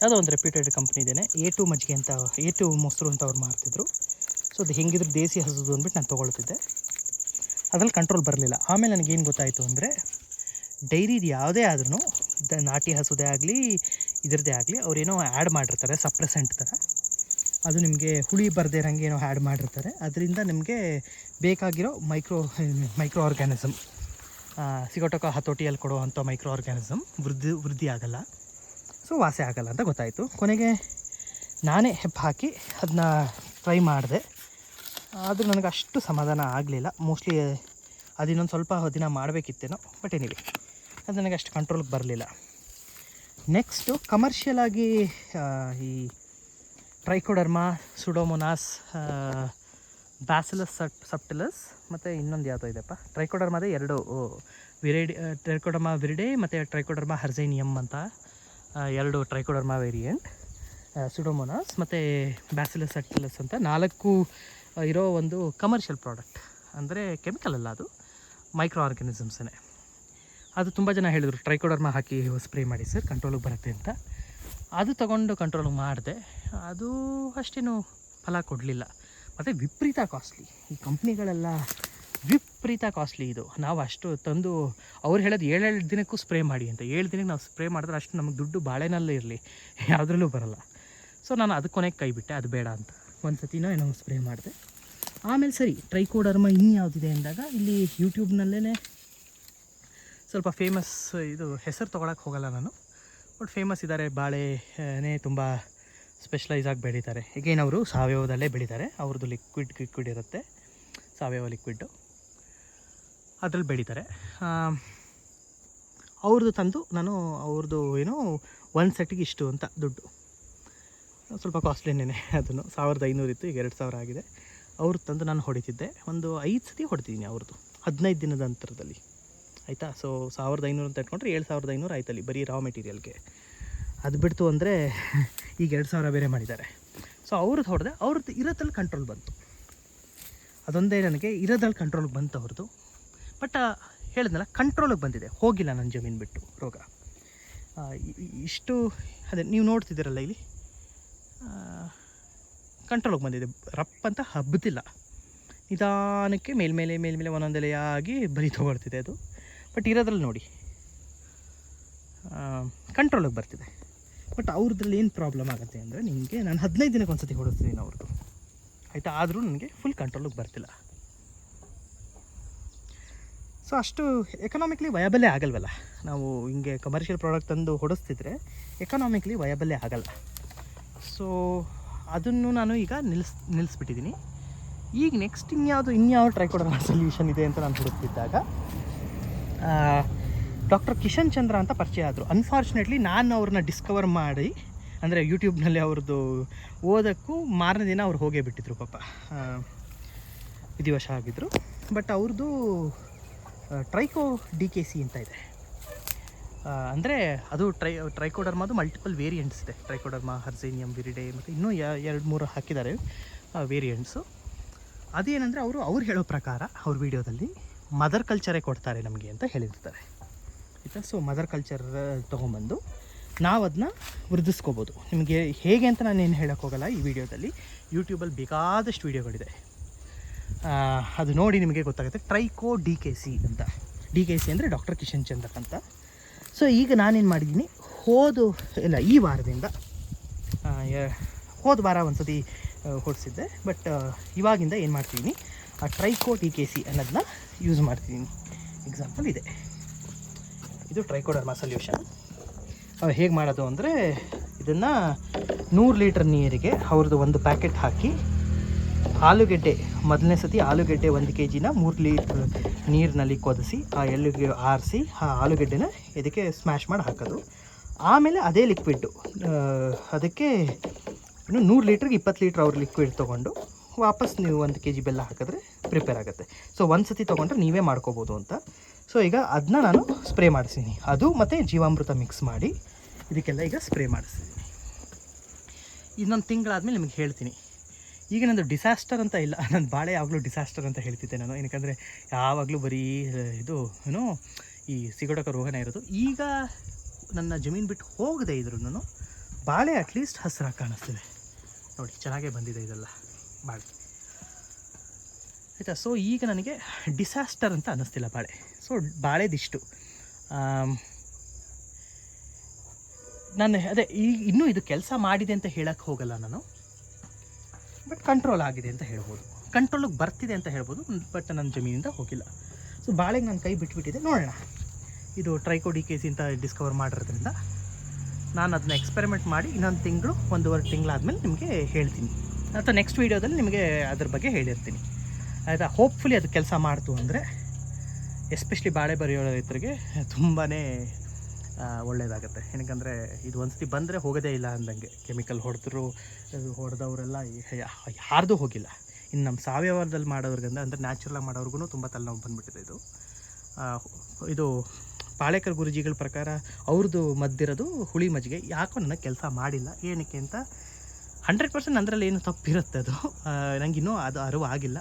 ಯಾವುದೋ ಒಂದು ರೆಪ್ಯೂಟೆಡ್ ಕಂಪ್ನಿ ಇದೇನೆ ಎ ಟು ಮಜ್ಜಿಗೆ ಅಂತ ಎ ಟು ಮೊಸರು ಅಂತ ಅವ್ರು ಮಾರ್ತಿದ್ರು. ಸೊ ಅದು ಹೆಂಗಿದ್ರು ದೇಸಿ ಹಸುದು ಅಂದ್ಬಿಟ್ಟು ನಾನು ತೊಗೊಳ್ತಿದ್ದೆ. ಅದ್ರಲ್ಲಿ ಕಂಟ್ರೋಲ್ ಬರಲಿಲ್ಲ. ಆಮೇಲೆ ನನಗೇನು ಗೊತ್ತಾಯಿತು ಅಂದರೆ ಡೈರಿದು ಯಾವುದೇ ಆದ್ರೂ ದ ನಾಟಿ ಹಸುದೇ ಆಗಲಿ, ಇದ್ರದ್ದೇ ಆಗಲಿ, ಅವ್ರೇನೋ ಆ್ಯಡ್ ಮಾಡಿರ್ತಾರೆ ಸಪ್ರೆಸೆಂಟ್ ಥರ ಅದು ನಿಮಗೆ ಹುಳಿ ಬರದೇ ಇರೋಂಗೆ ಏನೋ ಆ್ಯಡ್ ಮಾಡಿರ್ತಾರೆ. ಅದರಿಂದ ನಿಮಗೆ ಬೇಕಾಗಿರೋ ಮೈಕ್ರೋ ಮೈಕ್ರೋ ಆರ್ಗ್ಯಾನಿಸಮ್ ಸಿಗೋಟಕ ಹತೋಟಿಯಲ್ಲಿ ಕೊಡುವಂಥ ಮೈಕ್ರೋ ಆರ್ಗ್ಯಾನಿಸಮ್ ವೃದ್ಧಿ ವೃದ್ಧಿ ಆಗಲ್ಲ. ಸೊ ವಾಸೆ ಆಗಲ್ಲ ಅಂತ ಗೊತ್ತಾಯಿತು. ಕೊನೆಗೆ ನಾನೇ ಹೆಪ್ಪು ಹಾಕಿ ಅದನ್ನ ಟ್ರೈ ಮಾಡಿದೆ. ಆದರೂ ನನಗೆ ಅಷ್ಟು ಸಮಾಧಾನ ಆಗಲಿಲ್ಲ. ಮೋಸ್ಟ್ಲಿ ಅದಿನ್ನೊಂದು ಸ್ವಲ್ಪ ದಿನ ಮಾಡಬೇಕಿತ್ತೇನೋ ಬಟ್ ಎನಿವೆ ಅದು ನನಗೆ ಅಷ್ಟು ಕಂಟ್ರೋಲ್ಗೆ ಬರಲಿಲ್ಲ. ನೆಕ್ಸ್ಟು ಕಮರ್ಷಿಯಲ್ ಆಗಿ ಈ ಟ್ರೈಕೋಡರ್ಮಾ ಸುಡೋಮೊನಾಸ್ ಬ್ಯಾಸಿಲಸ್ ಸಟ್ ಸಪ್ಟಿಲಸ್ ಮತ್ತು ಇನ್ನೊಂದು ಯಾವುದೋ ಇದೆಪ್ಪ? ಟ್ರೈಕೋಡರ್ಮಾದ ಎರಡು ವಿರೇಡಿ ಟ್ರೈಕೋಡರ್ಮಾ ವಿರಿಡೆ ಮತ್ತು ಟ್ರೈಕೋಡರ್ಮಾ ಹರ್ಸೈನಿಯಮ್ ಅಂತ ಎರಡು ಟ್ರೈಕೋಡರ್ಮಾ ವೇರಿಯಂಟ್ ಸುಡೋಮೊನಾಸ್ ಮತ್ತು ಬ್ಯಾಸಿಲಸ್ ಸಪ್ಟಿಲಸ್ ಅಂತ ನಾಲ್ಕು ಇರೋ ಒಂದು ಕಮರ್ಷಿಯಲ್ ಪ್ರಾಡಕ್ಟ್ ಅಂದರೆ ಕೆಮಿಕಲ್ ಅಲ್ಲ ಅದು. ಮೈಕ್ರೋ ಆರ್ಗ್ಯಾನಿಸಮ್ಸೇ ಅದು ತುಂಬ ಜನ ಹೇಳಿದರು ಟ್ರೈಕೋಡರ್ಮಾ ಹಾಕಿ ಸ್ಪ್ರೇ ಮಾಡಿ ಸರ್ ಕಂಟ್ರೋಲಿಗೆ ಬರುತ್ತೆ ಅಂತ. ಅದು ತಗೊಂಡು ಕಂಟ್ರೋಲ್ ಮಾಡಿದೆ. ಅದು ಅಷ್ಟೇನು ಫಲ ಕೊಡಲಿಲ್ಲ. ಮತ್ತು ವಿಪರೀತ ಕಾಸ್ಟ್ಲಿ ಈ ಕಂಪ್ನಿಗಳೆಲ್ಲ ವಿಪರೀತ ಕಾಸ್ಟ್ಲಿ ಇದು. ನಾವು ಅಷ್ಟು ತಂದು, ಅವ್ರು ಹೇಳೋದು ಏಳೇಳು ದಿನಕ್ಕೂ ಸ್ಪ್ರೇ ಮಾಡಿ ಅಂತ. ಏಳು ದಿನಕ್ಕೆ ನಾವು ಸ್ಪ್ರೇ ಮಾಡಿದ್ರೆ ಅಷ್ಟು ನಮಗೆ ದುಡ್ಡು ಬಾಳೆನಲ್ಲೇ ಇರಲಿ. ಯಾವುದ್ರಲ್ಲೂ ಬರಲ್ಲ. ಸೊ ನಾನು ಅದಕ್ಕೆ ಕೊನೆಗೆ ಕೈ ಬಿಟ್ಟೆ, ಅದು ಬೇಡ ಅಂತ. ಒಂದು ಸತಿನೋ ಏನೋ ಸ್ಪ್ರೇ ಮಾಡಿದೆ. ಆಮೇಲೆ ಸರಿ ಟ್ರೈಕೋಡರ್ಮ ಇನ್ಯಾವುದಿದೆ ಅಂದಾಗ ಇಲ್ಲಿ ಯೂಟ್ಯೂಬ್ನಲ್ಲೇ ಸ್ವಲ್ಪ ಫೇಮಸ್ ಇದು ಹೆಸರು ತೊಗೊಳಕ್ಕೆ ಹೋಗಲ್ಲ ನಾನು. ಬಟ್ ಫೇಮಸ್ ಇದ್ದಾರೆ ಬಾಳೆನೇ ತುಂಬ ಸ್ಪೆಷಲೈಸ್ ಆಗಿ ಬೆಳೀತಾರೆ. ಈಗೇನು ಅವರು ಸಾವಯವದಲ್ಲೇ ಬೆಳೀತಾರೆ. ಅವ್ರದ್ದು ಲಿಕ್ವಿಡ್ ಲಿಕ್ವಿಡ್ ಇರುತ್ತೆ. ಸಾವಯವ ಲಿಕ್ವಿಡ್ಡು ಅದ್ರಲ್ಲಿ ಬೆಳೀತಾರೆ. ಅವ್ರದ್ದು ತಂದು ನಾನು ಅವ್ರದ್ದು ಏನು ಒಂದು ಸೆಟ್ಗೆ ಇಷ್ಟು ಅಂತ ದುಡ್ಡು. ಸ್ವಲ್ಪ ಕಾಸ್ಟ್ಲಿನೇ ಅದನ್ನು. ಸಾವಿರದ ಐನೂರು ಇತ್ತು, ಈಗ ಎರಡು ಸಾವಿರ ಆಗಿದೆ. ಅವ್ರದ್ದು ತಂದು ನಾನು ಹೊಡಿತಿದ್ದೆ. ಒಂದು ಐದು ಸತಿ ಹೊಡಿತಿದ್ದೀನಿ ಅವ್ರದ್ದು, ಹದಿನೈದು ದಿನದ ಅಂತರದಲ್ಲಿ. ಆಯಿತಾ? ಸೊ ಸಾವಿರದ ಐನೂರು ಅಂತ ಇಟ್ಕೊಂಡ್ರೆ ಏಳು ಸಾವಿರದ ಐನೂರು ಆಯ್ತಲ್ಲಿ, ಬರೀ ರಾ ಮೆಟೀರಿಯಲ್ಗೆ ಅದು ಬಿಡ್ತು ಅಂದರೆ ಈಗ ಎರಡು ಸಾವಿರ ಬೇರೆ ಮಾಡಿದ್ದಾರೆ. ಸೊ ಅವ್ರದ್ದು ಹೊಡೆದೆ, ಅವ್ರದ್ದು ಇರೋದ್ರಲ್ಲಿ ಕಂಟ್ರೋಲ್ ಬಂತು. ಅದೊಂದೇ ನನಗೆ ಇರೋದ್ರಲ್ಲಿ ಕಂಟ್ರೋಲ್ಗೆ ಬಂತು ಅವ್ರದ್ದು. ಬಟ್ ಹೇಳಿದ್ನಲ್ಲ ಕಂಟ್ರೋಲಿಗೆ ಬಂದಿದೆ. ಹೋಗಿಲ್ಲ ನನ್ನ ಜಮೀನು ಬಿಟ್ಟು, ರೋಗ. ಇಷ್ಟು, ಅದೇ, ನೀವು ನೋಡ್ತಿದ್ದೀರಲ್ಲ ಇಲ್ಲಿ? ಕಂಟ್ರೋಲಿಗೆ ಬಂದಿದೆ. ರಪ್ ಅಂತ ಹಬ್ಬದಿಲ್ಲ ನಿಧಾನಕ್ಕೆ ಮೇಲ್ಮೇಲೆ ಮೇಲ್ಮೇಲೆ ಒಂದೊಂದೆಲೆಯಾಗಿ ಬರಿ ತೊಗೊಳ್ತಿದೆ ಅದು. ಬಟ್ ಇರೋದ್ರಲ್ಲಿ ನೋಡಿ. ಕಂಟ್ರೋಲಿಗೆ ಬರ್ತಿದೆ. ಬಟ್ ಅವ್ರದ್ರಲ್ಲಿ ಏನು ಪ್ರಾಬ್ಲಮ್ ಆಗುತ್ತೆ ಅಂದರೆ ನಿಮಗೆ ನಾನು ಹದಿನೈದು ದಿನಕ್ಕೆ ಒಂದು ಸತಿ ಹೊಡಿಸ್ತೀನಿ ಅವ್ರದ್ದು ಆಯಿತಾ? ಆದರೂ ನನಗೆ ಫುಲ್ ಕಂಟ್ರೋಲಿಗೆ ಬರ್ತಿಲ್ಲ. ಸೊ ಅಷ್ಟು ಎಕನಾಮಿಕ್ಲಿ ವಯಬಲ್ಲೇ ಆಗಲ್ವಲ್ಲ? ನಾವು ಹಿಂಗೆ ಕಮರ್ಷಿಯಲ್ ಪ್ರಾಡಕ್ಟ್ ತಂದು ಹೊಡಿಸ್ತಿದ್ರೆ ಎಕನಾಮಿಕ್ಲಿ ವಯಬಲ್ಲೇ ಆಗಲ್ಲ. ಸೊ ಅದನ್ನು ನಾನು ಈಗ ನಿಲ್ಸ್ ನಿಲ್ಲಿಸ್ಬಿಟ್ಟಿದ್ದೀನಿ ಈಗ ನೆಕ್ಸ್ಟ್ ಇನ್ಯಾವುದು ಇನ್ಯಾವ ಟ್ರೈಕೋಡರ್ಮ ಸೊಲ್ಯೂಷನ್ ಇದೆ ಅಂತ ನಾನು ಹುಡುಕ್ತಿದ್ದಾಗ ಡಾಕ್ಟರ್ ಕಿಶನ್ ಚಂದ್ರ ಅಂತ ಪರಿಚಯ ಆದರು. ಅನ್ಫಾರ್ಚುನೇಟ್ಲಿ ನಾನು ಅವ್ರನ್ನ ಡಿಸ್ಕವರ್ ಮಾಡಿ, ಅಂದರೆ ಯೂಟ್ಯೂಬ್ನಲ್ಲಿ ಅವ್ರದ್ದು ಓದೋಕ್ಕೂ ಮಾರನೇ ದಿನ ಅವ್ರು ಹೋಗೇ ಬಿಟ್ಟಿದ್ರು ಪಾಪ. ವಿಧಿವಶ ಆಗಿದ್ದರು ಬಟ್ ಅವ್ರದ್ದು ಟ್ರೈಕೋ ಡಿ ಕೆ ಸಿ ಅಂತ ಇದೆ. ಅಂದರೆ ಅದು ಟ್ರೈ ಟ್ರೈಕೋಡರ್ಮಾದು ಮಲ್ಟಿಪಲ್ ವೇರಿಯಂಟ್ಸ್ ಇದೆ. ಟ್ರೈಕೋಡರ್ಮಾ ಹರ್ಸೇನಿಯಂ ವಿರಿಡೆ ಮತ್ತು ಇನ್ನೂ ಎರಡು ಮೂರು ಹಾಕಿದ್ದಾರೆ ವೇರಿಯಂಟ್ಸು ಅದೇನೆಂದರೆ ಅವರು, ಅವ್ರು ಹೇಳೋ ಪ್ರಕಾರ ಅವ್ರ ವಿಡಿಯೋದಲ್ಲಿ ಮದರ್ ಕಲ್ಚರೇ ಕೊಡ್ತಾರೆ ನಮಗೆ ಅಂತ ಹೇಳಿರ್ತಾರೆ. ಆಯಿತಾ? ಸೊ ಮದರ್ ಕಲ್ಚರ್ ತೊಗೊಂಬಂದು ನಾವು ಅದನ್ನ ವೃದ್ಧಿಸ್ಕೋಬೋದು. ನಿಮಗೆ ಹೇಗೆ ಅಂತ ನಾನು ಏನು ಹೇಳೋಕ್ಕೋಗಲ್ಲ ಈ ವಿಡಿಯೋದಲ್ಲಿ ಯೂಟ್ಯೂಬಲ್ಲಿ ಬೇಕಾದಷ್ಟು ವೀಡಿಯೋಗಳಿದೆ. ಅದು ನೋಡಿ ನಿಮಗೆ ಗೊತ್ತಾಗುತ್ತೆ. ಟ್ರೈಕೋ ಡಿ ಕೆ ಸಿ ಅಂತ. ಡಿ ಕೆ ಸಿ ಅಂದರೆ ಡಾಕ್ಟರ್ ಕಿಶನ್ ಚಂದ್ರ ಅಂತ. ಸೊ ಈಗ ನಾನೇನು ಮಾಡಿದ್ದೀನಿ ಹೋದು, ಇಲ್ಲ, ಈ ವಾರದಿಂದ ಹೋದ ವಾರ ಒಂದು ಸತಿ ಹೊಡಿಸಿದ್ದೆ. ಬಟ್ ಇವಾಗಿಂದ ಏನು ಮಾಡ್ತಿದ್ದೀನಿ ಆ ಟ್ರೈಕೋಟ್ ಇ ಕೆ ಸಿ ಅನ್ನೋದನ್ನ ಯೂಸ್ ಮಾಡ್ತಿದ್ದೀನಿ ಎಕ್ಸಾಂಪಲ್ ಇದೆ. ಇದು ಟ್ರೈಕೋಡರ್ಮಾ ಸೊಲ್ಯೂಷನ್ ಹೇಗೆ ಮಾಡೋದು ಅಂದರೆ, ಇದನ್ನು ನೂರು ಲೀಟ್ರ್ ನೀರಿಗೆ ಅವ್ರದ್ದು ಒಂದು ಪ್ಯಾಕೆಟ್ ಹಾಕಿ, ಆಲೂಗೆಡ್ಡೆ ಮೊದಲನೇ ಸತಿ ಆಲೂಗೆಡ್ಡೆ ಒಂದು ಕೆ ಜಿನ ಮೂರು ಲೀಟ್ರ್ ನೀರಿನಲ್ಲಿ ಕೊದಿಸಿ, ಆ ಎಳ್ಳಿಗೆ ಆರಿಸಿ, ಆ ಆಲೂಗೆಡ್ಡೆನ ಇದಕ್ಕೆ ಸ್ಮ್ಯಾಶ್ ಮಾಡಿ ಹಾಕೋದು. ಆಮೇಲೆ ಅದೇ ಲಿಕ್ವಿಡ್ಡು ಅದಕ್ಕೆ ಇನ್ನು ನೂರು ಲೀಟ್ರಿಗೆ ಇಪ್ಪತ್ತು ಲೀಟ್ರ್ ಅವ್ರ ಲಿಕ್ವಿಡ್ ತೊಗೊಂಡು ವಾಪಸ್ ನೀವು ಒಂದು ಕೆ ಜಿ ಬೆಲ್ಲ ಹಾಕಿದ್ರೆ ಪ್ರಿಪೇರ್ ಆಗುತ್ತೆ. ಸೊ ಒಂದು ಸತಿ ತೊಗೊಂಡ್ರೆ ನೀವೇ ಮಾಡ್ಕೋಬೋದು ಅಂತ. ಸೊ ಈಗ ಅದನ್ನ ನಾನು ಸ್ಪ್ರೇ ಮಾಡಿಸ್ತೀನಿ. ಅದು ಮತ್ತು ಜೀವಾಮೃತ ಮಿಕ್ಸ್ ಮಾಡಿ ಇದಕ್ಕೆಲ್ಲ ಈಗ ಸ್ಪ್ರೇ ಮಾಡಿಸ್ತೀನಿ. ಇನ್ನೊಂದು ತಿಂಗಳಾದ್ಮೇಲೆ ನಿಮಗೆ ಹೇಳ್ತೀನಿ. ಈಗ ನಂದು ಡಿಸಾಸ್ಟರ್ ಅಂತ ಇಲ್ಲ. ನನ್ನ ಬಾಳೆ ಯಾವಾಗಲೂ ಡಿಸಾಸ್ಟರ್ ಅಂತ ಹೇಳ್ತಿದ್ದೆ ನಾನು. ಏನಕ್ಕಂದರೆ ಯಾವಾಗಲೂ ಬರೀ ಇದು, ಏನು, ಈ ಸಿಗಡಕ ರೋಗನೇ ಇರೋದು. ಈಗ ನನ್ನ ಜಮೀನು ಬಿಟ್ಟು ಹೋಗದೆ ಇದ್ರೂ ಬಾಳೆ ಅಟ್ಲೀಸ್ಟ್ ಹಸಿರಾಗಿ ಕಾಣಿಸ್ತಿದೆ. ನೋಡಿ, ಚೆನ್ನಾಗೇ ಬಂದಿದೆ ಇದೆಲ್ಲ ಬಾಳೆ. ಆಯಿತಾ? ಸೊ ಈಗ ನನಗೆ ಡಿಸಾಸ್ಟರ್ ಅಂತ ಅನ್ನಿಸ್ತಿಲ್ಲ ಬಾಳೆ. ಸೊ ಬಾಳೆದಿಷ್ಟು ನಾನು ಅದೇ, ಈ, ಇನ್ನೂ ಇದು ಕೆಲಸ ಮಾಡಿದೆ ಅಂತ ಹೇಳಕ್ಕೆ ಹೋಗಲ್ಲ ನಾನು. ಬಟ್ ಕಂಟ್ರೋಲ್ ಆಗಿದೆ ಅಂತ ಹೇಳ್ಬೋದು. ಕಂಟ್ರೋಲಿಗೆ ಬರ್ತಿದೆ ಅಂತ ಹೇಳ್ಬೋದು ಬಟ್ ನನ್ನ ಜಮೀನಿಂದ ಹೋಗಿಲ್ಲ. ಸೊ ಬಾಳೆಗೆ ನಾನು ಕೈ ಬಿಟ್ಬಿಟ್ಟಿದೆ. ನೋಡೋಣ. ಇದು ಟ್ರೈಕೋ ಡಿ ಕೆ ಸಿ ಅಂತ ಡಿಸ್ಕವರ್ ಮಾಡಿರೋದ್ರಿಂದ ನಾನು ಅದನ್ನ ಎಕ್ಸ್ಪೆರಿಮೆಂಟ್ ಮಾಡಿ ಇನ್ನೊಂದು ತಿಂಗಳು, ಒಂದೂವರೆ ತಿಂಗಳಾದ್ಮೇಲೆ ನಿಮಗೆ ಹೇಳ್ತೀನಿ. ಅಥವಾ ನೆಕ್ಸ್ಟ್ ವೀಡಿಯೋದಲ್ಲಿ ನಿಮಗೆ ಅದ್ರ ಬಗ್ಗೆ ಹೇಳಿರ್ತೀನಿ. ಆಯಿತಾ? ಹೋಪ್ಫುಲಿ ಅದು ಕೆಲಸ ಮಾಡ್ತು ಅಂದರೆ ಎಸ್ಪೆಷಲಿ ಬಾಳೆ ಬರೆಯೋ ರೈತರಿಗೆ ತುಂಬಾ ಒಳ್ಳೆಯದಾಗುತ್ತೆ ಏನಕ್ಕಂದರೆ ಇದು ಒಂದ್ಸತಿ ಬಂದರೆ ಹೋಗೋದೇ ಇಲ್ಲ ಅಂದಂಗೆ. ಕೆಮಿಕಲ್ ಹೊಡೆದ್ರು ಹೊಡೆದವರೆಲ್ಲ ಯಾರ್ದು ಹೋಗಿಲ್ಲ. ಇನ್ನು ನಮ್ಮ ಸಾವಯವದಲ್ಲಿ ಮಾಡೋರ್ಗಂದ, ಅಂದರೆ ನ್ಯಾಚುರಲಾಗಿ ಮಾಡೋರ್ಗು ತುಂಬ ತಲೆನೋವು ಬಂದುಬಿಟ್ಟಿದೆ ಇದು. ಇದು ಪಾಳೇಕರ್ ಗುರುಜಿಗಳ ಪ್ರಕಾರ ಅವ್ರದ್ದು ಮದ್ದಿರೋದು ಹುಳಿ ಮಜ್ಜಿಗೆ. ಯಾಕೋ ನನಗೆ ಕೆಲಸ ಮಾಡಿಲ್ಲ. ಏನಕ್ಕೆ ಅಂತ ಹಂಡ್ರೆಡ್ ಪರ್ಸೆಂಟ್ ಅದರಲ್ಲಿ ಏನು ತಪ್ಪಿರುತ್ತೆ ಅದು. ನನಗಿನ್ನೂ ಅದು ಅರಿವು ಆಗಿಲ್ಲ.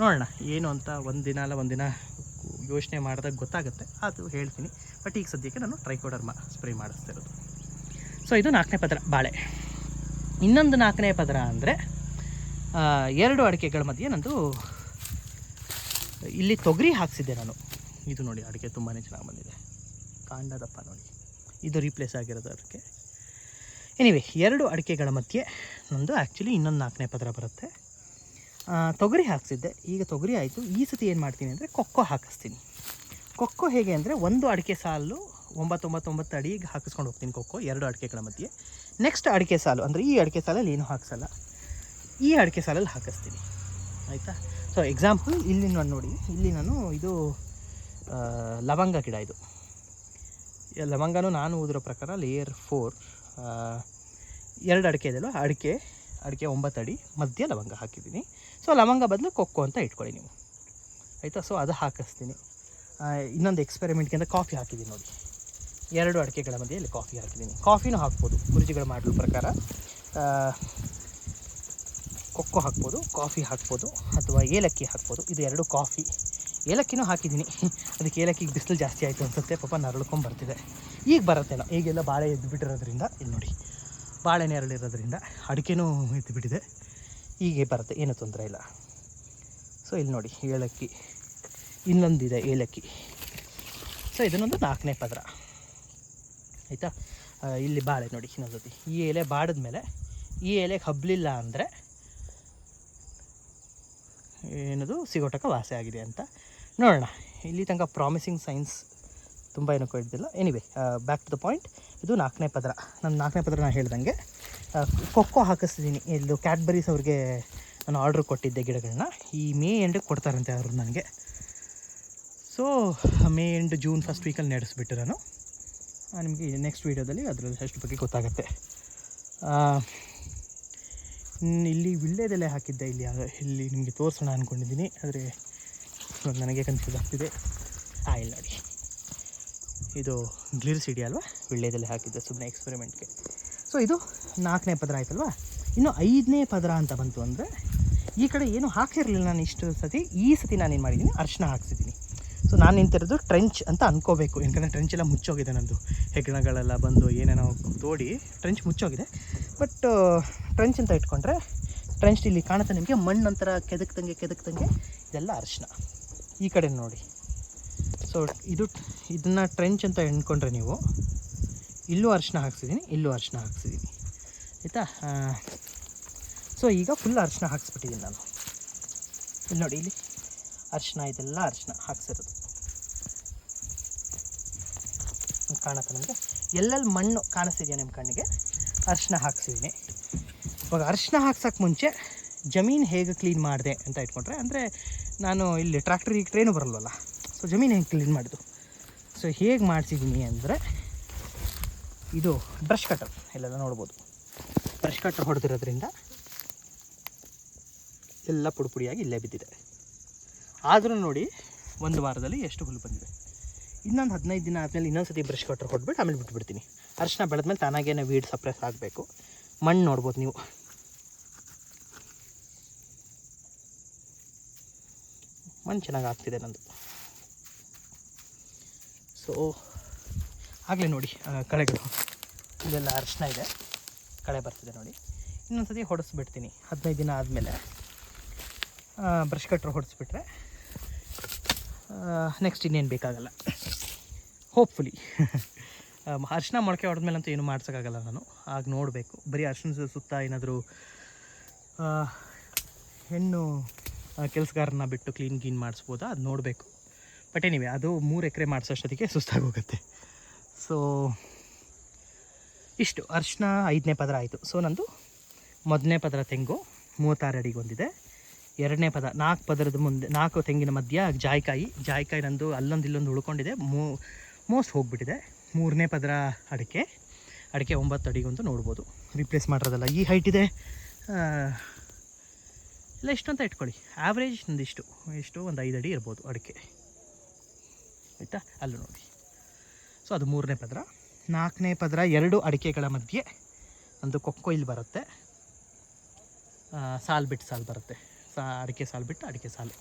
ನೋಡೋಣ, ಏನು ಅಂತ ಒಂದು ದಿನ ಅಲ್ಲ, ಒಂದಿನ ಯೋಚನೆ ಮಾಡಿದಾಗ ಗೊತ್ತಾಗುತ್ತೆ. ಅದು ಹೇಳ್ತೀನಿ. ಬಟ್ ಈಗ ಸದ್ಯಕ್ಕೆ ನಾನು ಟ್ರೈಕೋಡರ್ಮ ಸ್ಪ್ರೇ ಮಾಡಿಸ್ತಿರೋದು ಸೊ ಇದು ನಾಲ್ಕನೇ ಪದರ, ಬಾಳೆ. ಇನ್ನೊಂದು ನಾಲ್ಕನೇ ಪದರ ಅಂದರೆ ಎರಡು ಅಡಿಕೆಗಳ ಮಧ್ಯೆ ನಂದು ಇಲ್ಲಿ ತೊಗರಿ ಹಾಕ್ಸಿದ್ದೆ ನಾನು. ಇದು ನೋಡಿ, ಅಡಿಕೆ ತುಂಬಾ ಚೆನ್ನಾಗಿ ಬಂದಿದೆ. ಕಾಂಡದಪ್ಪ ನೋಡಿ. ಇದು ರೀಪ್ಲೇಸ್ ಆಗಿರೋದು ಅದಕ್ಕೆ. ಎನಿವೆ ಎರಡು ಅಡಿಕೆಗಳ ಮಧ್ಯೆ ನಂದು ಆ್ಯಕ್ಚುಲಿ ಇನ್ನೊಂದು ನಾಲ್ಕನೇ ಪದರ ಬರುತ್ತೆ. ತೊಗರಿ ಹಾಕ್ಸಿದ್ದೆ. ಈಗ ತೊಗರಿ ಆಯಿತು. ಈ ಸತಿ ಏನು ಮಾಡ್ತೀನಿ ಅಂದರೆ ಕೊಕ್ಕೋ ಹಾಕಿಸ್ತೀನಿ. ಕೊಕ್ಕೋ ಹೇಗೆ ಅಂದರೆ ಒಂದು ಅಡಿಕೆ ಸಾಲು ಒಂಬತ್ತೊಂಬತ್ತೊಂಬತ್ತು ಅಡಿಗೆ ಹಾಕಿಸ್ಕೊಂಡು ಹೋಗ್ತೀನಿ ಕೊಕ್ಕೋ, ಎರಡು ಅಡಿಕೆಗಳ ಮಧ್ಯೆ. ನೆಕ್ಸ್ಟ್ ಅಡಿಕೆ ಸಾಲು ಅಂದರೆ ಈ ಅಡಿಕೆ ಸಾಲಲ್ಲಿ ಏನೂ ಹಾಕ್ಸಲ್ಲ? ಈ ಅಡಿಕೆ ಸಾಲಲ್ಲಿ ಹಾಕಿಸ್ತೀನಿ. ಆಯಿತಾ? ಸೊ ಎಕ್ಸಾಂಪಲ್ ಇಲ್ಲಿ ನಾನು ನೋಡಿ, ಇಲ್ಲಿ ನಾನು ಇದು ಲವಂಗ ಗಿಡ ಇದು. ಲವಂಗನೂ ನಾನು ಓದಿರೋ ಪ್ರಕಾರ ಲೇಯರ್ ಫೋರ್ ಎರಡು ಅಡಿಕೆ ಇದೆಯಲ್ಲ, ಅಡಿಕೆ ಅಡಿಕೆ ಒಂಬತ್ತು ಅಡಿ ಮಧ್ಯ ಲವಂಗ ಹಾಕಿದ್ದೀನಿ. ಸೊ ಲವಂಗ ಬದಲು ಕೊಕ್ಕೋ ಅಂತ ಇಟ್ಕೊಳ್ಳಿ ನೀವು. ಆಯಿತಾ? ಸೊ ಅದು ಹಾಕಿಸ್ತೀನಿ. ಇನ್ನೊಂದು ಎಕ್ಸ್ಪೆರಿಮೆಂಟ್ಗೆ ಅಂತ ಕಾಫಿ ಹಾಕಿದ್ದೀನಿ ನೋಡಿ. ಎರಡು ಅಡಿಕೆಗಳ ಮಧ್ಯೆ ಇಲ್ಲಿ ಕಾಫಿ ಹಾಕಿದ್ದೀನಿ. ಕಾಫಿನೂ ಹಾಕ್ಬೋದು. ಗುರುಜಿಗಳು ಮಾಡಲು ಪ್ರಕಾರ. ಕೊಕ್ಕು ಹಾಕ್ಬೋದು ಕಾಫಿ ಹಾಕ್ಬೋದು, ಅಥವಾ ಏಲಕ್ಕಿ ಹಾಕ್ಬೋದು. ಇದು ಎರಡು ಕಾಫಿ ಏಲಕ್ಕಿನೂ ಹಾಕಿದ್ದೀನಿ. ಅದಕ್ಕೆ ಏಲಕ್ಕಿಗೆ ಬಿಸಿಲು ಜಾಸ್ತಿ ಆಯಿತು ಅನ್ಸುತ್ತೆ. ಪಾಪ ನರಳ್ಕೊಂಡು ಬರ್ತಿದೆ. ಈಗ ಬರುತ್ತೇನೋ. ಈಗೆಲ್ಲ ಬಾಳೆ ಎದ್ದು ಬಿಟ್ಟಿರೋದ್ರಿಂದ ಇಲ್ಲಿ ನೋಡಿ. ಬಾಳೆ ನೆರಳಿರೋದ್ರಿಂದ ಅಡಿಕೆನೂ ಎದ್ದು ಬಿಟ್ಟಿದೆ ಹೀಗೆ ಬರುತ್ತೆ, ಏನೂ ತೊಂದರೆ ಇಲ್ಲ. ಸೊ ಇಲ್ಲಿ ನೋಡಿ, ಏಲಕ್ಕಿ. ಇನ್ನೊಂದಿದೆ ಏಲಕ್ಕಿ. ಸೊ ಇದನ್ನೊಂದು ನಾಲ್ಕನೇ ಪದರ. ಆಯಿತಾ? ಇಲ್ಲಿ ಬಾಳೆ ನೋಡಿ ಇನ್ನೊಂದು ಈ ಎಲೆ ಬಾಡಿದ ಮೇಲೆ, ಈ ಎಲೆಗೆ ಹಬ್ಬಲಿಲ್ಲ ಅಂದರೆ ಏನದು? ಸಿಗೋಟಕ ವಾಸೆ ಆಗಿದೆ ಅಂತ ನೋಡೋಣ. ಇಲ್ಲಿ ತನಕ ಪ್ರಾಮಿಸಿಂಗ್ ಸೈನ್ಸ್ ತುಂಬ ಏನೂ ಕೊಡ್ತಿಲ್ಲ anyway back to the point ಇದು ನಾಲ್ಕನೇ ಪದರ. ನಾನು ನಾಲ್ಕನೇ ಪದರ ನಾನು ಹೇಳ್ದಂಗೆ ಕೊಕ್ಕೋ ಹಾಕಿಸ್ತಿದ್ದೀನಿ ಇದು ಕ್ಯಾಡ್ಬರೀಸ್ ಅವ್ರಿಗೆ ನಾನು ಆರ್ಡ್ರ್ ಕೊಟ್ಟಿದ್ದೆ ಗಿಡಗಳನ್ನ ಈ ಮೇ ಎಂಡಿಗೆ ಕೊಡ್ತಾರಂತೆ ಅವರು ನನಗೆ. So May end June first ವೀಕಲ್ಲಿ ನಡೆಸ್ಬಿಟ್ಟು ನಾನು ನಿಮಗೆ ನೆಕ್ಸ್ಟ್ ವೀಡಿಯೋದಲ್ಲಿ ಅದರಲ್ಲಿ ಅಷ್ಟು ಬಗ್ಗೆ ಗೊತ್ತಾಗುತ್ತೆ. ಇಲ್ಲಿ ವಿಳ್ಳೆದೆಲೆ ಹಾಕಿದ್ದೆ ಇಲ್ಲಿ ಇಲ್ಲಿ ನಿಮಗೆ ತೋರಿಸೋಣ ಅಂದ್ಕೊಂಡಿದ್ದೀನಿ ಆದರೆ ನನಗೆ ಕನ್ಫ್ಯೂಸ್ ಆಗ್ತಿದೆ. ಆಯಿಲ್ ನೋಡಿ. ಇದು ಗ್ಲಿರ್ಸಿಡಿ ಅಲ್ವಾ? ವಿಳ್ಳೆದೆಲೆ ಹಾಕಿದ್ದೆ ಸುಮ್ಮನೆ ಎಕ್ಸ್ಪೆರಿಮೆಂಟ್ಗೆ ಸೊ ಇದು ನಾಲ್ಕನೇ ಪದರ ಆಯ್ತಲ್ವಾ? ಇನ್ನು ಐದನೇ ಪದರ ಅಂತ ಬಂತು ಅಂದರೆ ಈ ಕಡೆ ಏನು ಹಾಕಿರಲಿಲ್ಲ ನಾನು ಇಷ್ಟು ಸತಿ. ಈ ಸತಿ ನಾನು ಏನು ಮಾಡಿದ್ದೀನಿ ಅರ್ಶಿನ ಹಾಕ್ಸಿದ್ದೀನಿ ಸೊ ನಾನು ನಿಂತಿರೋದು ಟ್ರೆಂಚ್ ಅಂತ ಅನ್ಕೋಬೇಕು. ಯಾಕಂದರೆ ಟ್ರೆಂಚ್ ಎಲ್ಲ ಮುಚ್ಚೋಗಿದೆ ನಂದು. ಹೆಗ್ಣಗಳೆಲ್ಲ ಬಂದು ಏನೇನೋ ತೋಡಿ ಟ್ರೆಂಚ್ ಮುಚ್ಚೋಗಿದೆ. ಬಟ್ ಟ್ರೆಂಚ್ ಅಂತ ಇಟ್ಕೊಂಡ್ರೆ ಟ್ರೆಂಚ್ ಇಲ್ಲಿ ಕಾಣುತ್ತೆ ನಿಮಗೆ. ಮಣ್ಣು ಒಂಥರ ಕೆದಕ್ದಂಗೆ ಕೆದಕ್ದಂಗೆ ಇದೆಲ್ಲ ಅರ್ಶನ ಈ ಕಡೆ ನೋಡಿ. ಸೊ ಇದು ಇದನ್ನು ಟ್ರೆಂಚ್ ಅಂತ ಎಣ್ಕೊಂಡ್ರೆ ನೀವು, ಇಲ್ಲೂ ಅರಿಶಿನ ಹಾಕ್ಸಿದ್ದೀನಿ ಇಲ್ಲೂ ಅರಿಶಿನ ಹಾಕ್ಸಿದ್ದೀನಿ ಆಯಿತಾ? ಸೊ ಈಗ ಫುಲ್ ಅರಿಶಿನ ಹಾಕ್ಸ್ಬಿಟ್ಟಿದ್ದೀನಿ ನಾನು. ಇಲ್ಲಿ ನೋಡಿ, ಇಲ್ಲಿ ಅರಿಶಿನ ಇದೆಲ್ಲ ಅರಿಶಿನ ಹಾಕ್ಸಿರೋದು. ಕಾಣತ್ತೆ ನಿಮಗೆ? ಎಲ್ಲೆಲ್ಲಿ ಮಣ್ಣು ಕಾಣಿಸ್ತಿದೆಯಾ ನಿಮ್ಮ ಕಣ್ಣಿಗೆ? ಅರಿಶಿನ ಹಾಕ್ಸಿದ್ದೀನಿ ಇವಾಗ ಅರಿಶಿನ ಹಾಕ್ಸೋಕ್ಕೆ ಮುಂಚೆ ಜಮೀನು ಹೇಗೆ ಕ್ಲೀನ್ ಮಾಡಿದೆ ಅಂತ ಇಟ್ಕೊಂಡ್ರೆ, ಅಂದರೆ ನಾನು ಇಲ್ಲಿ ಟ್ರ್ಯಾಕ್ಟ್ರಿಗೆ ಟ್ರೈನು ಬರಲ್ವಲ್ಲ ಸೊ ಜಮೀನು ಹೇಗೆ ಕ್ಲೀನ್ ಮಾಡಿದ್ದು? ಸೊ ಹೇಗೆ ಮಾಡಿಸಿದ್ದೀನಿ ಅಂದರೆ ಇದು ಬ್ರಷ್ ಕಟರ್ ಎಲ್ಲೆಲ್ಲ ನೋಡ್ಬೋದು. ಬ್ರಷ್ ಕಟರ್ ಹೊಡೆದಿರೋದ್ರಿಂದ ಎಲ್ಲ ಪುಡಿ ಪುಡಿಯಾಗಿ ಇಲ್ಲೇ ಬಿದ್ದಿದೆ. ಆದರೂ ನೋಡಿ ಒಂದು ವಾರದಲ್ಲಿ ಎಷ್ಟು ಹುಲ್ಲು ಬಂದಿದೆ. ಇನ್ನೊಂದು ಹದಿನೈದು ದಿನ ಆದಮೇಲೆ ಇನ್ನೊಂದು ಸತಿ ಬ್ರಷ್ ಕಟರ್ ಹೊಡ್ಬಿಟ್ಟು ಆಮೇಲೆ ಬಿಟ್ಬಿಡ್ತೀನಿ. ಅರಿಶಿನ ಬೆಳೆದ್ಮೇಲೆ ತಾನಾಗೇನೆ ವೀಡ್ ಸಪ್ರೆಸ್ ಆಗಬೇಕು. ಮಣ್ಣು ನೋಡ್ಬೋದು ನೀವು. ಮಣ್ಣು ಚೆನ್ನಾಗಿ ಆಗ್ತಿದೆ ನಂದು. ಸೊ ಆಗಲೇ ನೋಡಿ ಕಳೆಗಳು. ಇಲ್ಲೆಲ್ಲ ಅರಿಶಿನ ಇದೆ. ಕಳೆ ಬರ್ತಿದೆ ನೋಡಿ. ಇನ್ನೊಂದು ಸತಿ ಹೊಡೆಸ್ಬಿಡ್ತೀನಿ. ಹದಿನೈದು ದಿನ ಆದಮೇಲೆ. ಬ್ರಷ್ ಕಟ್ರ್ ಹೊಡೆಸ್ಬಿಟ್ರೆ ನೆಕ್ಸ್ಟ್ ಇನ್ನೇನು ಬೇಕಾಗಲ್ಲ. ಹೋಪ್ಫುಲಿ ಅರಿಶಿನ ಮೊಳಕೆ ಹೊಡೆದ್ಮೇಲೆ ಅಂತೂ ಏನು ಮಾಡ್ಸೋಕ್ಕಾಗಲ್ಲ ನಾನು. ಆಗ ನೋಡಬೇಕು. ಬರೀ ಅರಿಶಿನ ಸುತ್ತ ಏನಾದರೂ ಹೆಣ್ಣು ಕೆಲಸಗಾರನ ಬಿಟ್ಟು ಕ್ಲೀನ್ ಗೀನ್ ಮಾಡಿಸ್ಬೋದಾ? ಅದು ನೋಡಬೇಕು. ಬಟ್ ಏನಿವೆ ಅದು ಮೂರು ಎಕರೆ ಮಾಡಿಸೋಷ್ಟೊತ್ತಿಗೆ ಸುಸ್ತಾಗಿ ಹೋಗುತ್ತೆ ಸೊ ಇಷ್ಟು. ಅರ್ಶಿನ ಐದನೇ ಪದರ ಆಯಿತು. ಸೊ ನಂದು ಮೊದಲನೇ ಪದರ ತೆಂಗು ಮೂವತ್ತಾರು ಅಡಿಗೆ ಒಂದಿದೆ. ಎರಡನೇ ಪದ, ನಾಲ್ಕು ಪದರದ ಮುಂದೆ, ನಾಲ್ಕು ತೆಂಗಿನ ಮಧ್ಯ ಜಾಯ್ಕಾಯಿ. ಜಾಯ್ಕಾಯಿ ನಂದು ಅಲ್ಲೊಂದು ಇಲ್ಲೊಂದು ಉಳ್ಕೊಂಡಿದೆ. ಮೂ ಮೋಸ್ಟ್ ಹೋಗಿಬಿಟ್ಟಿದೆ. ಮೂರನೇ ಪದರ ಅಡಿಕೆ. ಅಡಿಕೆ ಒಂಬತ್ತು ಅಡಿಗಂತೂ ನೋಡ್ಬೋದು. ರಿಪ್ಲೇಸ್ ಮಾಡಿರೋದಲ್ಲ. ಈ ಹೈಟ್ ಇದೆ. ಇಲ್ಲ ಎಷ್ಟು ಅಂತ ಇಟ್ಕೊಳ್ಳಿ. ಆ್ಯವ್ರೇಜ್ ನಂದು ಇಷ್ಟು ಒಂದು ಐದು ಅಡಿ ಇರ್ಬೋದು ಅಡಿಕೆ. ಆಯಿತಾ? ಅಲ್ಲೂ ನೋಡಿ. ಸೊ ಅದು ಮೂರನೇ ಪದರ. ನಾಲ್ಕನೇ ಪದರ ಎರಡು ಅಡಿಕೆಗಳ ಮಧ್ಯೆ ಒಂದು ಕೊಕ್ಕೊ ಇಲ್ಲಿ ಬರುತ್ತೆ. ಸಾಲು ಬಿಟ್ಟು ಸಾಲು ಬರುತ್ತೆ. ಸಾ, ಅಡಿಕೆ ಸಾಲು ಬಿಟ್ಟು ಅಡಿಕೆ ಸಾಲು.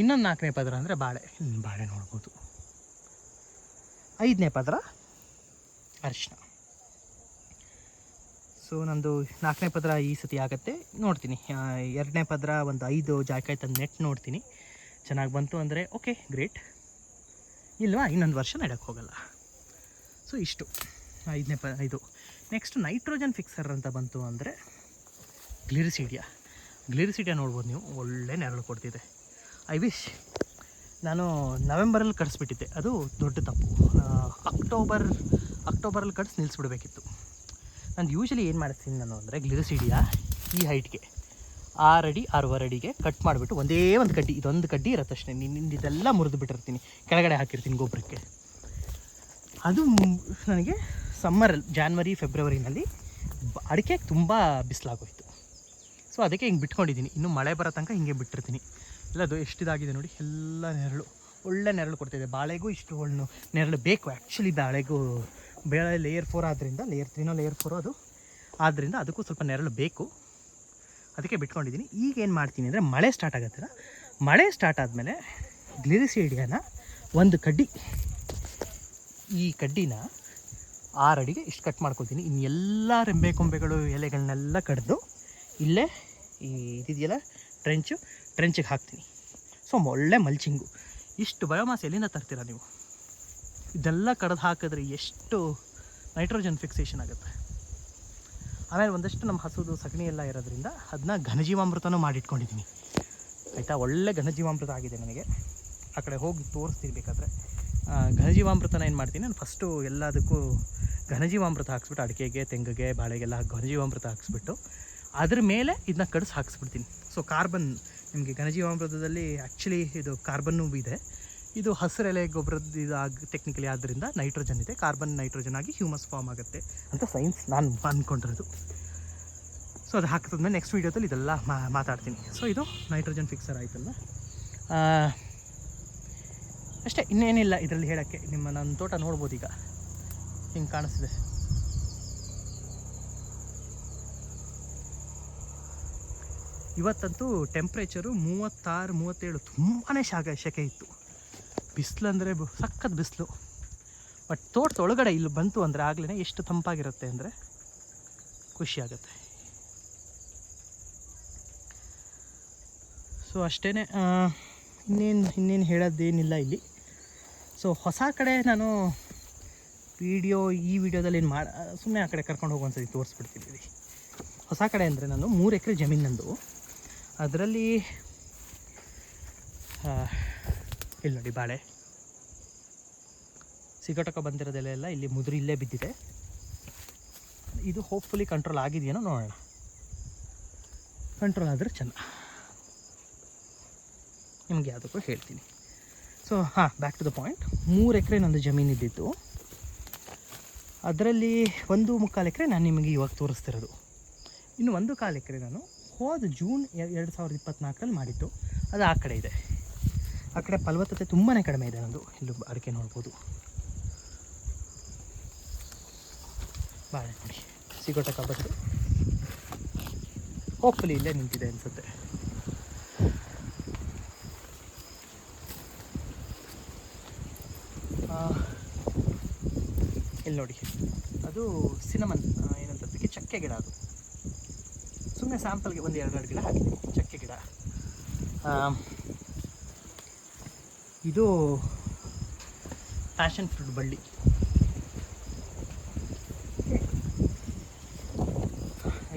ಇನ್ನೊಂದು ನಾಲ್ಕನೇ ಪದರ ಅಂದರೆ ಬಾಳೆ. ಬಾಳೆ ನೋಡ್ಬೋದು. ಐದನೇ ಪದರ ಅರಿಶಿನ ಸೊ ನಂದು ನಾಲ್ಕನೇ ಪದರ ಈ ಸತಿ ಆಗುತ್ತೆ. ನೋಡ್ತೀನಿ. ಎರಡನೇ ಪದರ ಒಂದು ಐದು ಜಾಕೆಟ್ ತಂದು ನೆಟ್ ನೋಡ್ತೀನಿ. ಚೆನ್ನಾಗಿ ಬಂತು ಅಂದರೆ ಓಕೆ ಗ್ರೇಟ್ ಇಲ್ವಾ? ಇನ್ನೊಂದು ವರ್ಷ ನಡೆಯೋಕ್ಕೆ ಹೋಗಲ್ಲ. ಸೊ ಇಷ್ಟು. ಐದನೇ ಪ ಇದು. ನೆಕ್ಸ್ಟ್ ನೈಟ್ರೋಜನ್ ಫಿಕ್ಸರ್ ಅಂತ ಬಂತು ಅಂದರೆ ಗ್ಲಿರಿಸಿಡಿಯಾ. ಗ್ಲಿರಿಸಿಡಿಯಾ ನೋಡ್ಬೋದು ನೀವು. ಒಳ್ಳೆ ನೆರಳು ಕೊಡ್ತಿದೆ. ಐ ವಿಶ್ ನಾನು ನವೆಂಬರಲ್ಲಿ ಕಡಿಸ್ಬಿಟ್ಟಿದ್ದೆ ಅದು ದೊಡ್ಡ ತಪ್ಪು. ಅಕ್ಟೋಬರ್, ಅಕ್ಟೋಬರಲ್ಲಿ ಕಟ್ಸಿ ನಿಲ್ಲಿಸ್ಬಿಡ್ಬೇಕಿತ್ತು ನಾನು ಯೂಶಲಿ ಏನು ಮಾಡ್ತೀನಿ ನಾನು ಅಂದರೆ ಗ್ಲಿರಿಸಿಡಿಯಾ ಈ ಹೈಟ್ಗೆ ಆರು ಅಡಿ, ಆರೂವರೆ ಅಡಿಗೆ ಕಟ್ ಮಾಡಿಬಿಟ್ಟು ಒಂದೇ ಒಂದು ಕಡ್ಡಿ, ಇದೊಂದು ಕಡ್ಡಿ ಇರುತ್ತೆ ಅಷ್ಟೇ. ನಿನ್ನಿಂದ ಇದೆಲ್ಲ ಮುರಿದು ಬಿಟ್ಟಿರ್ತೀನಿ. ಕೆಳಗಡೆ ಹಾಕಿರ್ತೀನಿ ಗೊಬ್ಬರಕ್ಕೆ. ಅದು ನನಗೆ ಸಮ್ಮರಲ್ಲಿ ಜಾನ್ವರಿ ಫೆಬ್ರವರಿನಲ್ಲಿ ಅಡಿಕೆ ತುಂಬ ಬಿಸಿಲಾಗೋಯ್ತು. ಸೊ ಅದಕ್ಕೆ ಹಿಂಗೆ ಬಿಟ್ಕೊಂಡಿದ್ದೀನಿ. ಇನ್ನು ಮಳೆ ಬರೋ ತನಕ ಹಿಂಗೆ ಬಿಟ್ಟಿರ್ತೀನಿ. ಇಲ್ಲ, ಅದು ಎಷ್ಟಿದಾಗಿದೆ ನೋಡಿ, ಎಲ್ಲ ನೆರಳು. ಒಳ್ಳೆ ನೆರಳು ಕೊಡ್ತಿದೆ. ಬಾಳೆಗೂ ಇಷ್ಟು ಒಳ್ಳೆ ನೆರಳು ಬೇಕು. ಆ್ಯಕ್ಚುಲಿ ಬಾಳೆಗೂ ಬೇಳೆ ಲೇಯರ್ ಫೋರ್ ಆದ್ದರಿಂದ ಲೇಯರ್ ತ್ರೀನೋ ಲೇಯರ್ ಫೋರೋ ಅದು. ಆದ್ದರಿಂದ ಅದಕ್ಕೂ ಸ್ವಲ್ಪ ನೆರಳು ಬೇಕು. ಅದಕ್ಕೆ ಬಿಟ್ಕೊಂಡಿದ್ದೀನಿ. ಈಗ ಏನು ಮಾಡ್ತೀನಿ ಅಂದರೆ ಮಳೆ ಸ್ಟಾರ್ಟ್ ಆಗುತ್ತಲ್ಲ ಮಳೆ ಸ್ಟಾರ್ಟ್ ಆದಮೇಲೆ ಗ್ಲಿರಿಸಿಡಿಯಾನ ಒಂದು ಕಡ್ಡಿ, ಈ ಕಡ್ಡಿನ ಆರು ಅಡಿಗೆ ಇಷ್ಟು ಕಟ್ ಮಾಡ್ಕೊತೀನಿ ಇನ್ನು ಎಲ್ಲ ರೆಂಬೆ ಕೊಂಬೆಗಳು ಎಲೆಗಳನ್ನೆಲ್ಲ ಕಡಿದು ಇಲ್ಲೇ ಈ ಇದಿದೆಯಲ್ಲ ಟ್ರೆಂಚು ಟ್ರೆಂಚಿಗೆ ಹಾಕ್ತೀನಿ. ಸೊ, ಒಳ್ಳೆ ಮಲ್ಚಿಂಗು ಇಷ್ಟು ಬಯೋಮಾಸ್ ಎಲ್ಲಿಂದ ತರ್ತೀರಾ ನೀವು? ಇದೆಲ್ಲ ಕಡ್ದು ಹಾಕಿದ್ರೆ ಎಷ್ಟು ನೈಟ್ರೋಜನ್ ಫಿಕ್ಸೇಷನ್ ಆಗುತ್ತೆ? ಆಮೇಲೆ ಒಂದಷ್ಟು ನಮ್ಮ ಹಸುದು ಸಗಣಿ ಎಲ್ಲ ಇರೋದ್ರಿಂದ ಅದನ್ನ ಘನಜೀವಾಮೃತನೂ ಮಾಡಿಟ್ಕೊಂಡಿದ್ದೀನಿ. ಆಯಿತಾ? ಒಳ್ಳೆ ಘನಜೀವಾಮೃತ ಆಗಿದೆ ನನಗೆ. ಆ ಕಡೆ ಹೋಗಿ ತೋರಿಸ್ತೀನಿ ಬೇಕಾದರೆ ಘನಜೀವಾಮೃತನ ಏನು ಮಾಡ್ತೀನಿ? ನಾನು ಫಸ್ಟು ಎಲ್ಲದಕ್ಕೂ ಘನಜೀವಾಮೃತ ಹಾಕ್ಸ್ಬಿಟ್ಟು ಅಡಿಕೆಗೆ, ತೆಂಗಿಗೆ, ಬಾಳೆಗೆಲ್ಲ ಘನಜೀವಾಮೃತ ಹಾಕ್ಸ್ಬಿಟ್ಟು ಅದ್ರ ಮೇಲೆ ಇದನ್ನ ಕಡಿಸಿ ಹಾಕ್ಸ್ಬಿಡ್ತೀನಿ. ಸೊ ಕಾರ್ಬನ್ ನಿಮಗೆ ಘನಜೀವಾಮೃತದಲ್ಲಿ ಆ್ಯಕ್ಚುಲಿ ಇದು ಕಾರ್ಬನ್ನು ಇದೆ. ಇದು ಹಸಿರೆಲೆ ಗೊಬ್ಬರದ ಇದು ಟೆಕ್ನಿಕಲಿ ಆದ್ದರಿಂದ ನೈಟ್ರೋಜನ್ ಇದೆ. ಕಾರ್ಬನ್ ನೈಟ್ರೋಜನ್ ಆಗಿ ಹ್ಯೂಮಸ್ ಫಾರ್ಮ್ ಆಗುತ್ತೆ ಅಂತ ಸೈನ್ಸ್ ನಾನು ಅಂದ್ಕೊಂಡಿರೋದು ಸೊ ಅದು ಹಾಕಿದ್ಮೇಲೆ ನೆಕ್ಸ್ಟ್ ವೀಡಿಯೋದಲ್ಲಿ ಇದೆಲ್ಲ ಮಾತಾಡ್ತೀನಿ. ಸೊ ಇದು ನೈಟ್ರೋಜನ್ ಫಿಕ್ಸರ್ ಆಯಿತಲ್ಲ? ಅಷ್ಟೇ, ಇನ್ನೇನಿಲ್ಲ ಇದರಲ್ಲಿ ಹೇಳೋಕ್ಕೆ. ನಿಮ್ಮ ನನ್ನ ತೋಟ ನೋಡ್ಬೋದು ಈಗ. ಹಿಂಗೆ ಕಾಣಿಸ್ತಿದೆ. ಇವತ್ತಂತೂ ಟೆಂಪ್ರೇಚರು ಮೂವತ್ತಾರು, ಮೂವತ್ತೇಳು ತುಂಬಾ ಶಾಖ ಶೆಕೆ ಇತ್ತು. ಬಿಸಿಲು ಅಂದರೆ ಸಖತ್ ಬಿಸಿಲು. ಬಟ್ ತೋಟದ ಒಳಗಡೆ ಇಲ್ಲಿ ಬಂತು ಅಂದರೆ ಆಗಲೇ ಎಷ್ಟು ತಂಪಾಗಿರುತ್ತೆ ಅಂದರೆ ಖುಷಿ ಆಗುತ್ತೆ. ಸೊ ಅಷ್ಟೇ ಇನ್ನೇನು ಇನ್ನೇನು ಹೇಳೋದೇನಿಲ್ಲ ಇಲ್ಲಿ. ಸೊ ಹೊಸ ಕಡೆ ನಾನು ವಿಡಿಯೋ ಈ ವಿಡಿಯೋದಲ್ಲಿ ಏನು ಮಾಡ ಸುಮ್ಮನೆ ಆ ಕಡೆ ಕರ್ಕೊಂಡು ಹೋಗೋ ಒಂದ್ಸರಿ ತೋರಿಸ್ಬಿಡ್ತಿದ್ದೀವಿ ಹೊಸ ಕಡೆ ಅಂದರೆ ನಾನು ಮೂರು ಎಕರೆ ಜಮೀನಂದು. ನಂದು ಅದರಲ್ಲಿ ಇಲ್ಲಿ ನೋಡಿ ಬಾಳೆ. ಸಿಗೋಟಕ ಬಂದಿರೋದೆಲ್ಲ ಇಲ್ಲಿ ಮುದುರು ಇಲ್ಲೇ ಬಿದ್ದಿದೆ. ಇದು ಹೋಪ್ಫುಲಿ ಕಂಟ್ರೋಲ್ ಆಗಿದೆಯೇನೋ ನೋಡೋಣ. ಕಂಟ್ರೋಲ್ ಆದರೆ ಚೆನ್ನ. ನಿಮಗೆ ಯಾವುದಕ್ಕೂ ಹೇಳ್ತೀನಿ. ಸೊ ಹಾಂ ಬ್ಯಾಕ್ ಟು ದ ಪಾಯಿಂಟ್ ಮೂರು ಎಕರೆ ನಂದು ಜಮೀನು ಇದ್ದಿತ್ತು ಅದರಲ್ಲಿ ಒಂದು ಮುಕ್ಕಾಲು ಎಕರೆ ನಾನು ನಿಮಗೆ ಇವಾಗ ತೋರಿಸ್ತಿರೋದು. ಇನ್ನು ಒಂದು ಕಾಲು ಎಕರೆ ನಾನು ಹೋದ ಜೂನ್ ಎರಡು ಸಾವಿರದ ಇಪ್ಪತ್ತ್ನಾಲ್ಕರಲ್ಲಿ ಮಾಡಿದ್ದು. ಅದು ಆ ಕಡೆ ಇದೆ. ಆ ಕಡೆ ಫಲವತ್ತತೆ ತುಂಬಾ ಕಡಿಮೆ ಇದೆ ಒಂದು ಇಲ್ಲಿ ಅಡಿಕೆ ನೋಡ್ಬೋದು. ಬಾಳೆ ನೋಡಿ. ಸಿಗೋಟ ಕಬ್ಬತ್ತು ಹೋಪ್ಫುಲಿ ಇಲ್ಲೇ ನಿಂತಿದೆ ಅನಿಸುತ್ತೆ. ಇಲ್ಲಿ ನೋಡಿ. ಅದು ಸಿನಮನ್ ಏನಂತ ಅದಕ್ಕೆ ಚಕ್ಕೆ ಗಿಡ ಅದು. ಸುಮ್ಮನೆ ಸ್ಯಾಂಪಲ್ಗೆ ಒಂದು ಎರಡೆರಡು ಗಿಡ ಹಾಕಿದ್ದೀನಿ. ಚಕ್ಕೆ ಗಿಡ. ಇದು ಪ್ಯಾಷನ್ ಫ್ರೂಟ್ ಬಳ್ಳಿ.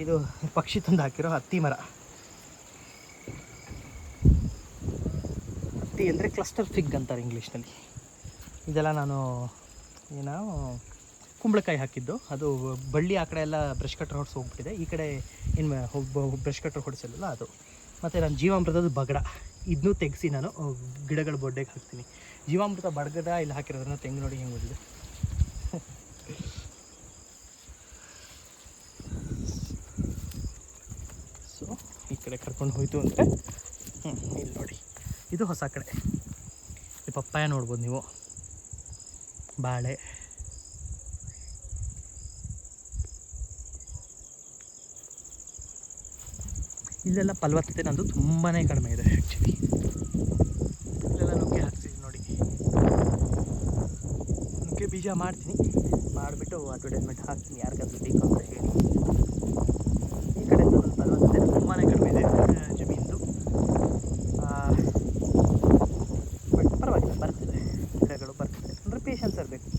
ಇದು ಪಕ್ಷಿ ತಂದು ಹಾಕಿರೋ ಹತ್ತಿ ಮರ. ಹತ್ತಿ ಅಂದರೆ ಕ್ಲಸ್ಟರ್ ಫಿಗ್ ಅಂತಾರೆ ಇಂಗ್ಲೀಷ್ನಲ್ಲಿ ಇದೆಲ್ಲ ನಾನು ಏನೋ ಕುಂಬಳಕಾಯಿ ಹಾಕಿದ್ದು. ಅದು ಬಳ್ಳಿ ಆ ಕಡೆ ಎಲ್ಲ ಬ್ರಷ್ ಕಟ್ರ್ ಹೊಡ್ಸಿ ಹೋಗ್ಬಿಟ್ಟಿದೆ. ಈ ಕಡೆ ಏನು ಬ್ರಷ್ ಕಟ್ರ್ ಹೊಡಿಸಿಲ್ಲ ಅದು. ಮತ್ತು ನಾನು ಜೀವಾಮೃತದ ಬಗಡ. ಇದನ್ನೂ ತೆಗೆಸಿ ನಾನು ಗಿಡಗಳ ಬೊಡ್ಡೆಗೆ ಹಾಕ್ತೀನಿ. ಜೀವಾಮೃತ ಬಡಗದ ಇಲ್ಲಿ ಹಾಕಿರೋದನ್ನ ತೆಂಗು ನೋಡಿ ಹೆಂಗೆ ಓದಿದೆ ಸೊ ಈ ಕಡೆ ಕರ್ಕೊಂಡು ಹೋಯಿತು ಅಂದರೆ ಹ್ಞೂ ಇಲ್ಲಿ ನೋಡಿ. ಇದು ಹೊಸ ಕಡೆ. ಈ ಪಪ್ಪಾಯ ನೋಡ್ಬೋದು ನೀವು. ಬಾಳೆ. ಇಲ್ಲೆಲ್ಲ ಫಲವತ್ತತೆ ನಂದು ತುಂಬಾ ಕಡಿಮೆ ಇದೆ ಆ್ಯಕ್ಚುಲಿ ಇಲ್ಲೆಲ್ಲ ನುಗ್ಗೆ ಹಾಕ್ತೀನಿ ನೋಡಿ ಬೀಜ ಮಾಡ್ತೀನಿ. ಮಾಡಿಬಿಟ್ಟು ಅಡ್ವರ್ಟೈಸ್ಮೆಂಟ್ ಹಾಕ್ತೀನಿ. ಯಾರಿಗಾದ್ರೂ ಬೇಕು ಅಂತ ಹೇಳಿ. ಈ ಕಡೆ ಒಂದು ಫಲವತ್ತತೆ ತುಂಬಾ ಕಡಿಮೆ ಇದೆ ಜಮೀನ್ದು. ಬಟ್ ಪರವಾಗಿಲ್ಲ, ಬರ್ತದೆ. ಗಿಡಗಳು ಬರ್ತದೆ. ಅಂದರೆ ಪೇಷನ್ಸ್ ಇರಬೇಕು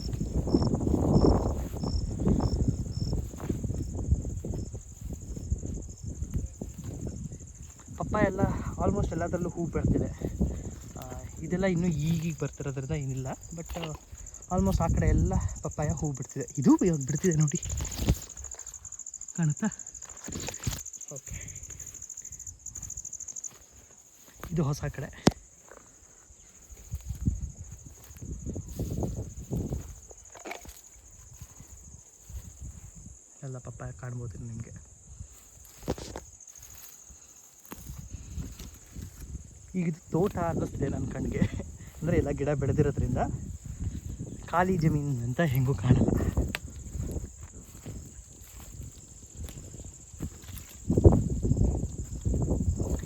ಪಪ್ಪ ಎಲ್ಲ ಆಲ್ಮೋಸ್ಟ್ ಎಲ್ಲದರಲ್ಲೂ ಹೂ ಬರ್ತಿದೆ ಇದೆಲ್ಲ ಇನ್ನೂ ಈಗೀಗ ಬರ್ತಿರೋದ್ರಿಂದ ಏನಿಲ್ಲ. ಬಟ್ ಆಲ್ಮೋಸ್ಟ್ ಆ ಕಡೆ ಎಲ್ಲ ಪಪ್ಪಾಯ ಹೂ ಬಿಡ್ತಿದೆ ಇದು ಇವಾಗ ಬಿಡ್ತಿದೆ ನೋಡಿ. ಕಾಣುತ್ತಾ? ಓಕೆ ಇದು ಹೊಸ ಕಡೆ. ಎಲ್ಲ ಪಪ್ಪಾಯ ಕಾಣ್ಬೋದು ನಿಮಗೆ. ಈಗ ತೋಟ ಅನ್ನಿಸ್ತಿದೆ ನನ್ನ ಕಣ್ಣಿಗೆ ಅಂದರೆ ಎಲ್ಲ ಗಿಡ ಬೆಳೆದಿರೋದ್ರಿಂದ ಖಾಲಿ ಜಮೀನು ಅಂತ ಹೆಂಗೂ ಕಾಣಲ್ಲ.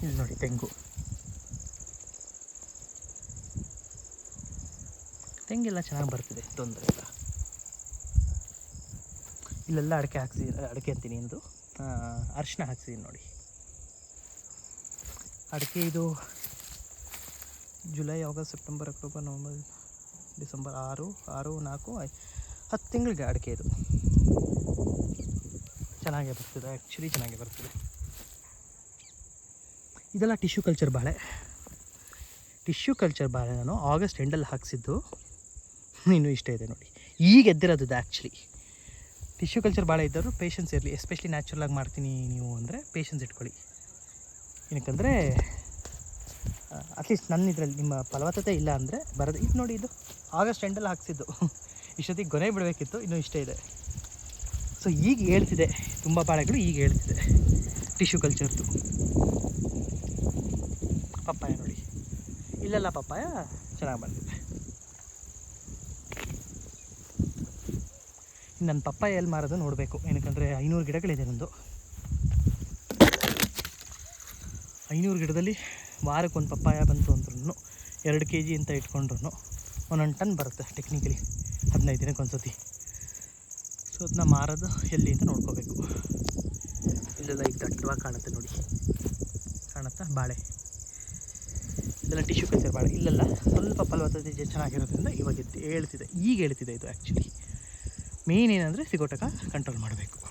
ಇಲ್ಲಿ ನೋಡಿ ತೆಂಗು. ತೆಂಗೆಲ್ಲ ಚೆನ್ನಾಗಿ ಬರ್ತಿದೆ, ತೊಂದರೆ ಇಲ್ಲ. ಇಲ್ಲೆಲ್ಲ ಅಡಿಕೆ ಹಾಕ್ಸಿ, ಅಡಿಕೆ ಅಂತೀನಿ ಎಂದು ಅರಿಶಿನ ಹಾಕ್ಸಿದ್ದೀನಿ ನೋಡಿ. ಅಡಿಕೆ ಇದು July, August, September, October, November December ಆರು ಆರು, ನಾಲ್ಕು ಹತ್ತು ತಿಂಗಳಿಗೆ ಅಡಿಕೆ ಇದು. ಚೆನ್ನಾಗೇ ಬರ್ತದೆ ಆ್ಯಕ್ಚುಲಿ ಚೆನ್ನಾಗೇ ಬರ್ತದೆ. ಇದೆಲ್ಲ ಟಿಶ್ಯೂ ಕಲ್ಚರ್ ಬಾಳೆ. ಟಿಶ್ಯೂ ಕಲ್ಚರ್ ಬಾಳೆ ನಾನು ಆಗಸ್ಟ್ ಎಂಡಲ್ಲಿ ಹಾಕ್ಸಿದ್ದು. ಇನ್ನೂ ಇಷ್ಟ ಇದೆ ನೋಡಿ. ಈಗ ಎದ್ದಿರೋದು ಆ್ಯಕ್ಚುಲಿ ಟಿಶ್ಯೂ ಕಲ್ಚರ್ ಬಾಳೆ ಇದ್ದರೂ ಪೇಷನ್ಸ್ ಇರಲಿ ಎಸ್ಪೆಷಲಿ ನ್ಯಾಚುರಲಾಗಿ ಮಾಡ್ತೀನಿ ನೀವು ಅಂದರೆ ಪೇಷನ್ಸ್ ಇಟ್ಕೊಳ್ಳಿ. ಏನಕ್ಕಂದರೆ ಅಟ್ಲೀಸ್ಟ್ ನನ್ನ ಇದರಲ್ಲಿ ನಿಮ್ಮ ಫಲವತ್ತತೆ ಇಲ್ಲ ಅಂದರೆ ಬರೋದು ಇದು ನೋಡಿ ಇದು ಆಗಸ್ಟ್ ಎಂಡಲ್ಲಿ ಹಾಕ್ಸಿದ್ದು. ಇಷ್ಟೊತ್ತಿಗೆ ಗೊನೆ ಬಿಡಬೇಕಿತ್ತು, ಇನ್ನೂ ಇಷ್ಟೇ ಇದೆ. ಸೊ ಈಗ ಹೇಳ್ತಿದೆ. ತುಂಬ ಬಾಳೆಗಳು ಈಗ ಹೇಳ್ತಿದೆ. ಟಿಶ್ಯೂ ಕಲ್ಚರ್ದು ಪಪ್ಪಾಯ ನೋಡಿ. ಇಲ್ಲೆಲ್ಲ ಪಪ್ಪಾಯ ಚೆನ್ನಾಗಿ ಬಂದಿದೆ. ನನ್ನ ಪಪ್ಪಾಯ ಎಲ್ಲಿ ಮಾರೋದು ನೋಡಬೇಕು. ಏನಕ್ಕಂದರೆ ಐನೂರು ಗಿಡಗಳಿದೆ ನಂದು. ಐನೂರು ಗಿಡದಲ್ಲಿ ವಾರಕ್ಕೆ ಒಂದು ಪಪ್ಪಾಯ ಬಂತು ಅಂದ್ರೂ ಎರಡು ಕೆ ಜಿ ಅಂತ ಇಟ್ಕೊಂಡ್ರು ಒಂದೊಂದು ಟನ್ ಬರುತ್ತೆ ಟೆಕ್ನಿಕಲಿ ಹದಿನೈದು ದಿನಕ್ಕೆ ಒಂದು ಸತಿ ಸೊ ಅದನ್ನ ಮಾರೋದು ಎಲ್ಲಿ ಅಂತ ನೋಡ್ಕೋಬೇಕು. ಇಲ್ಲೆಲ್ಲ ಈಗ ದಟ್ಟವಾಗಿ ಕಾಣುತ್ತೆ ನೋಡಿ. ಕಾಣುತ್ತಾ? ಬಾಳೆ. ಇದೆಲ್ಲ ಟಿಶ್ಯೂ ಕಲ್ಚರ್ ಬಾಳೆ. ಇಲ್ಲೆಲ್ಲ ಸ್ವಲ್ಪ ಫಲವತ್ತತೆ ಚೆನ್ನಾಗಿರೋದ್ರಿಂದ ಇವಾಗ ಹೇಳ್ತಿದೆ. ಈಗ ಹೇಳ್ತಿದೆ ಇದು ಆ್ಯಕ್ಚುಲಿ ಮೇನ್ ಏನಂದರೆ ಸಿಗೋಟಕ ಕಂಟ್ರೋಲ್ ಮಾಡಬೇಕು.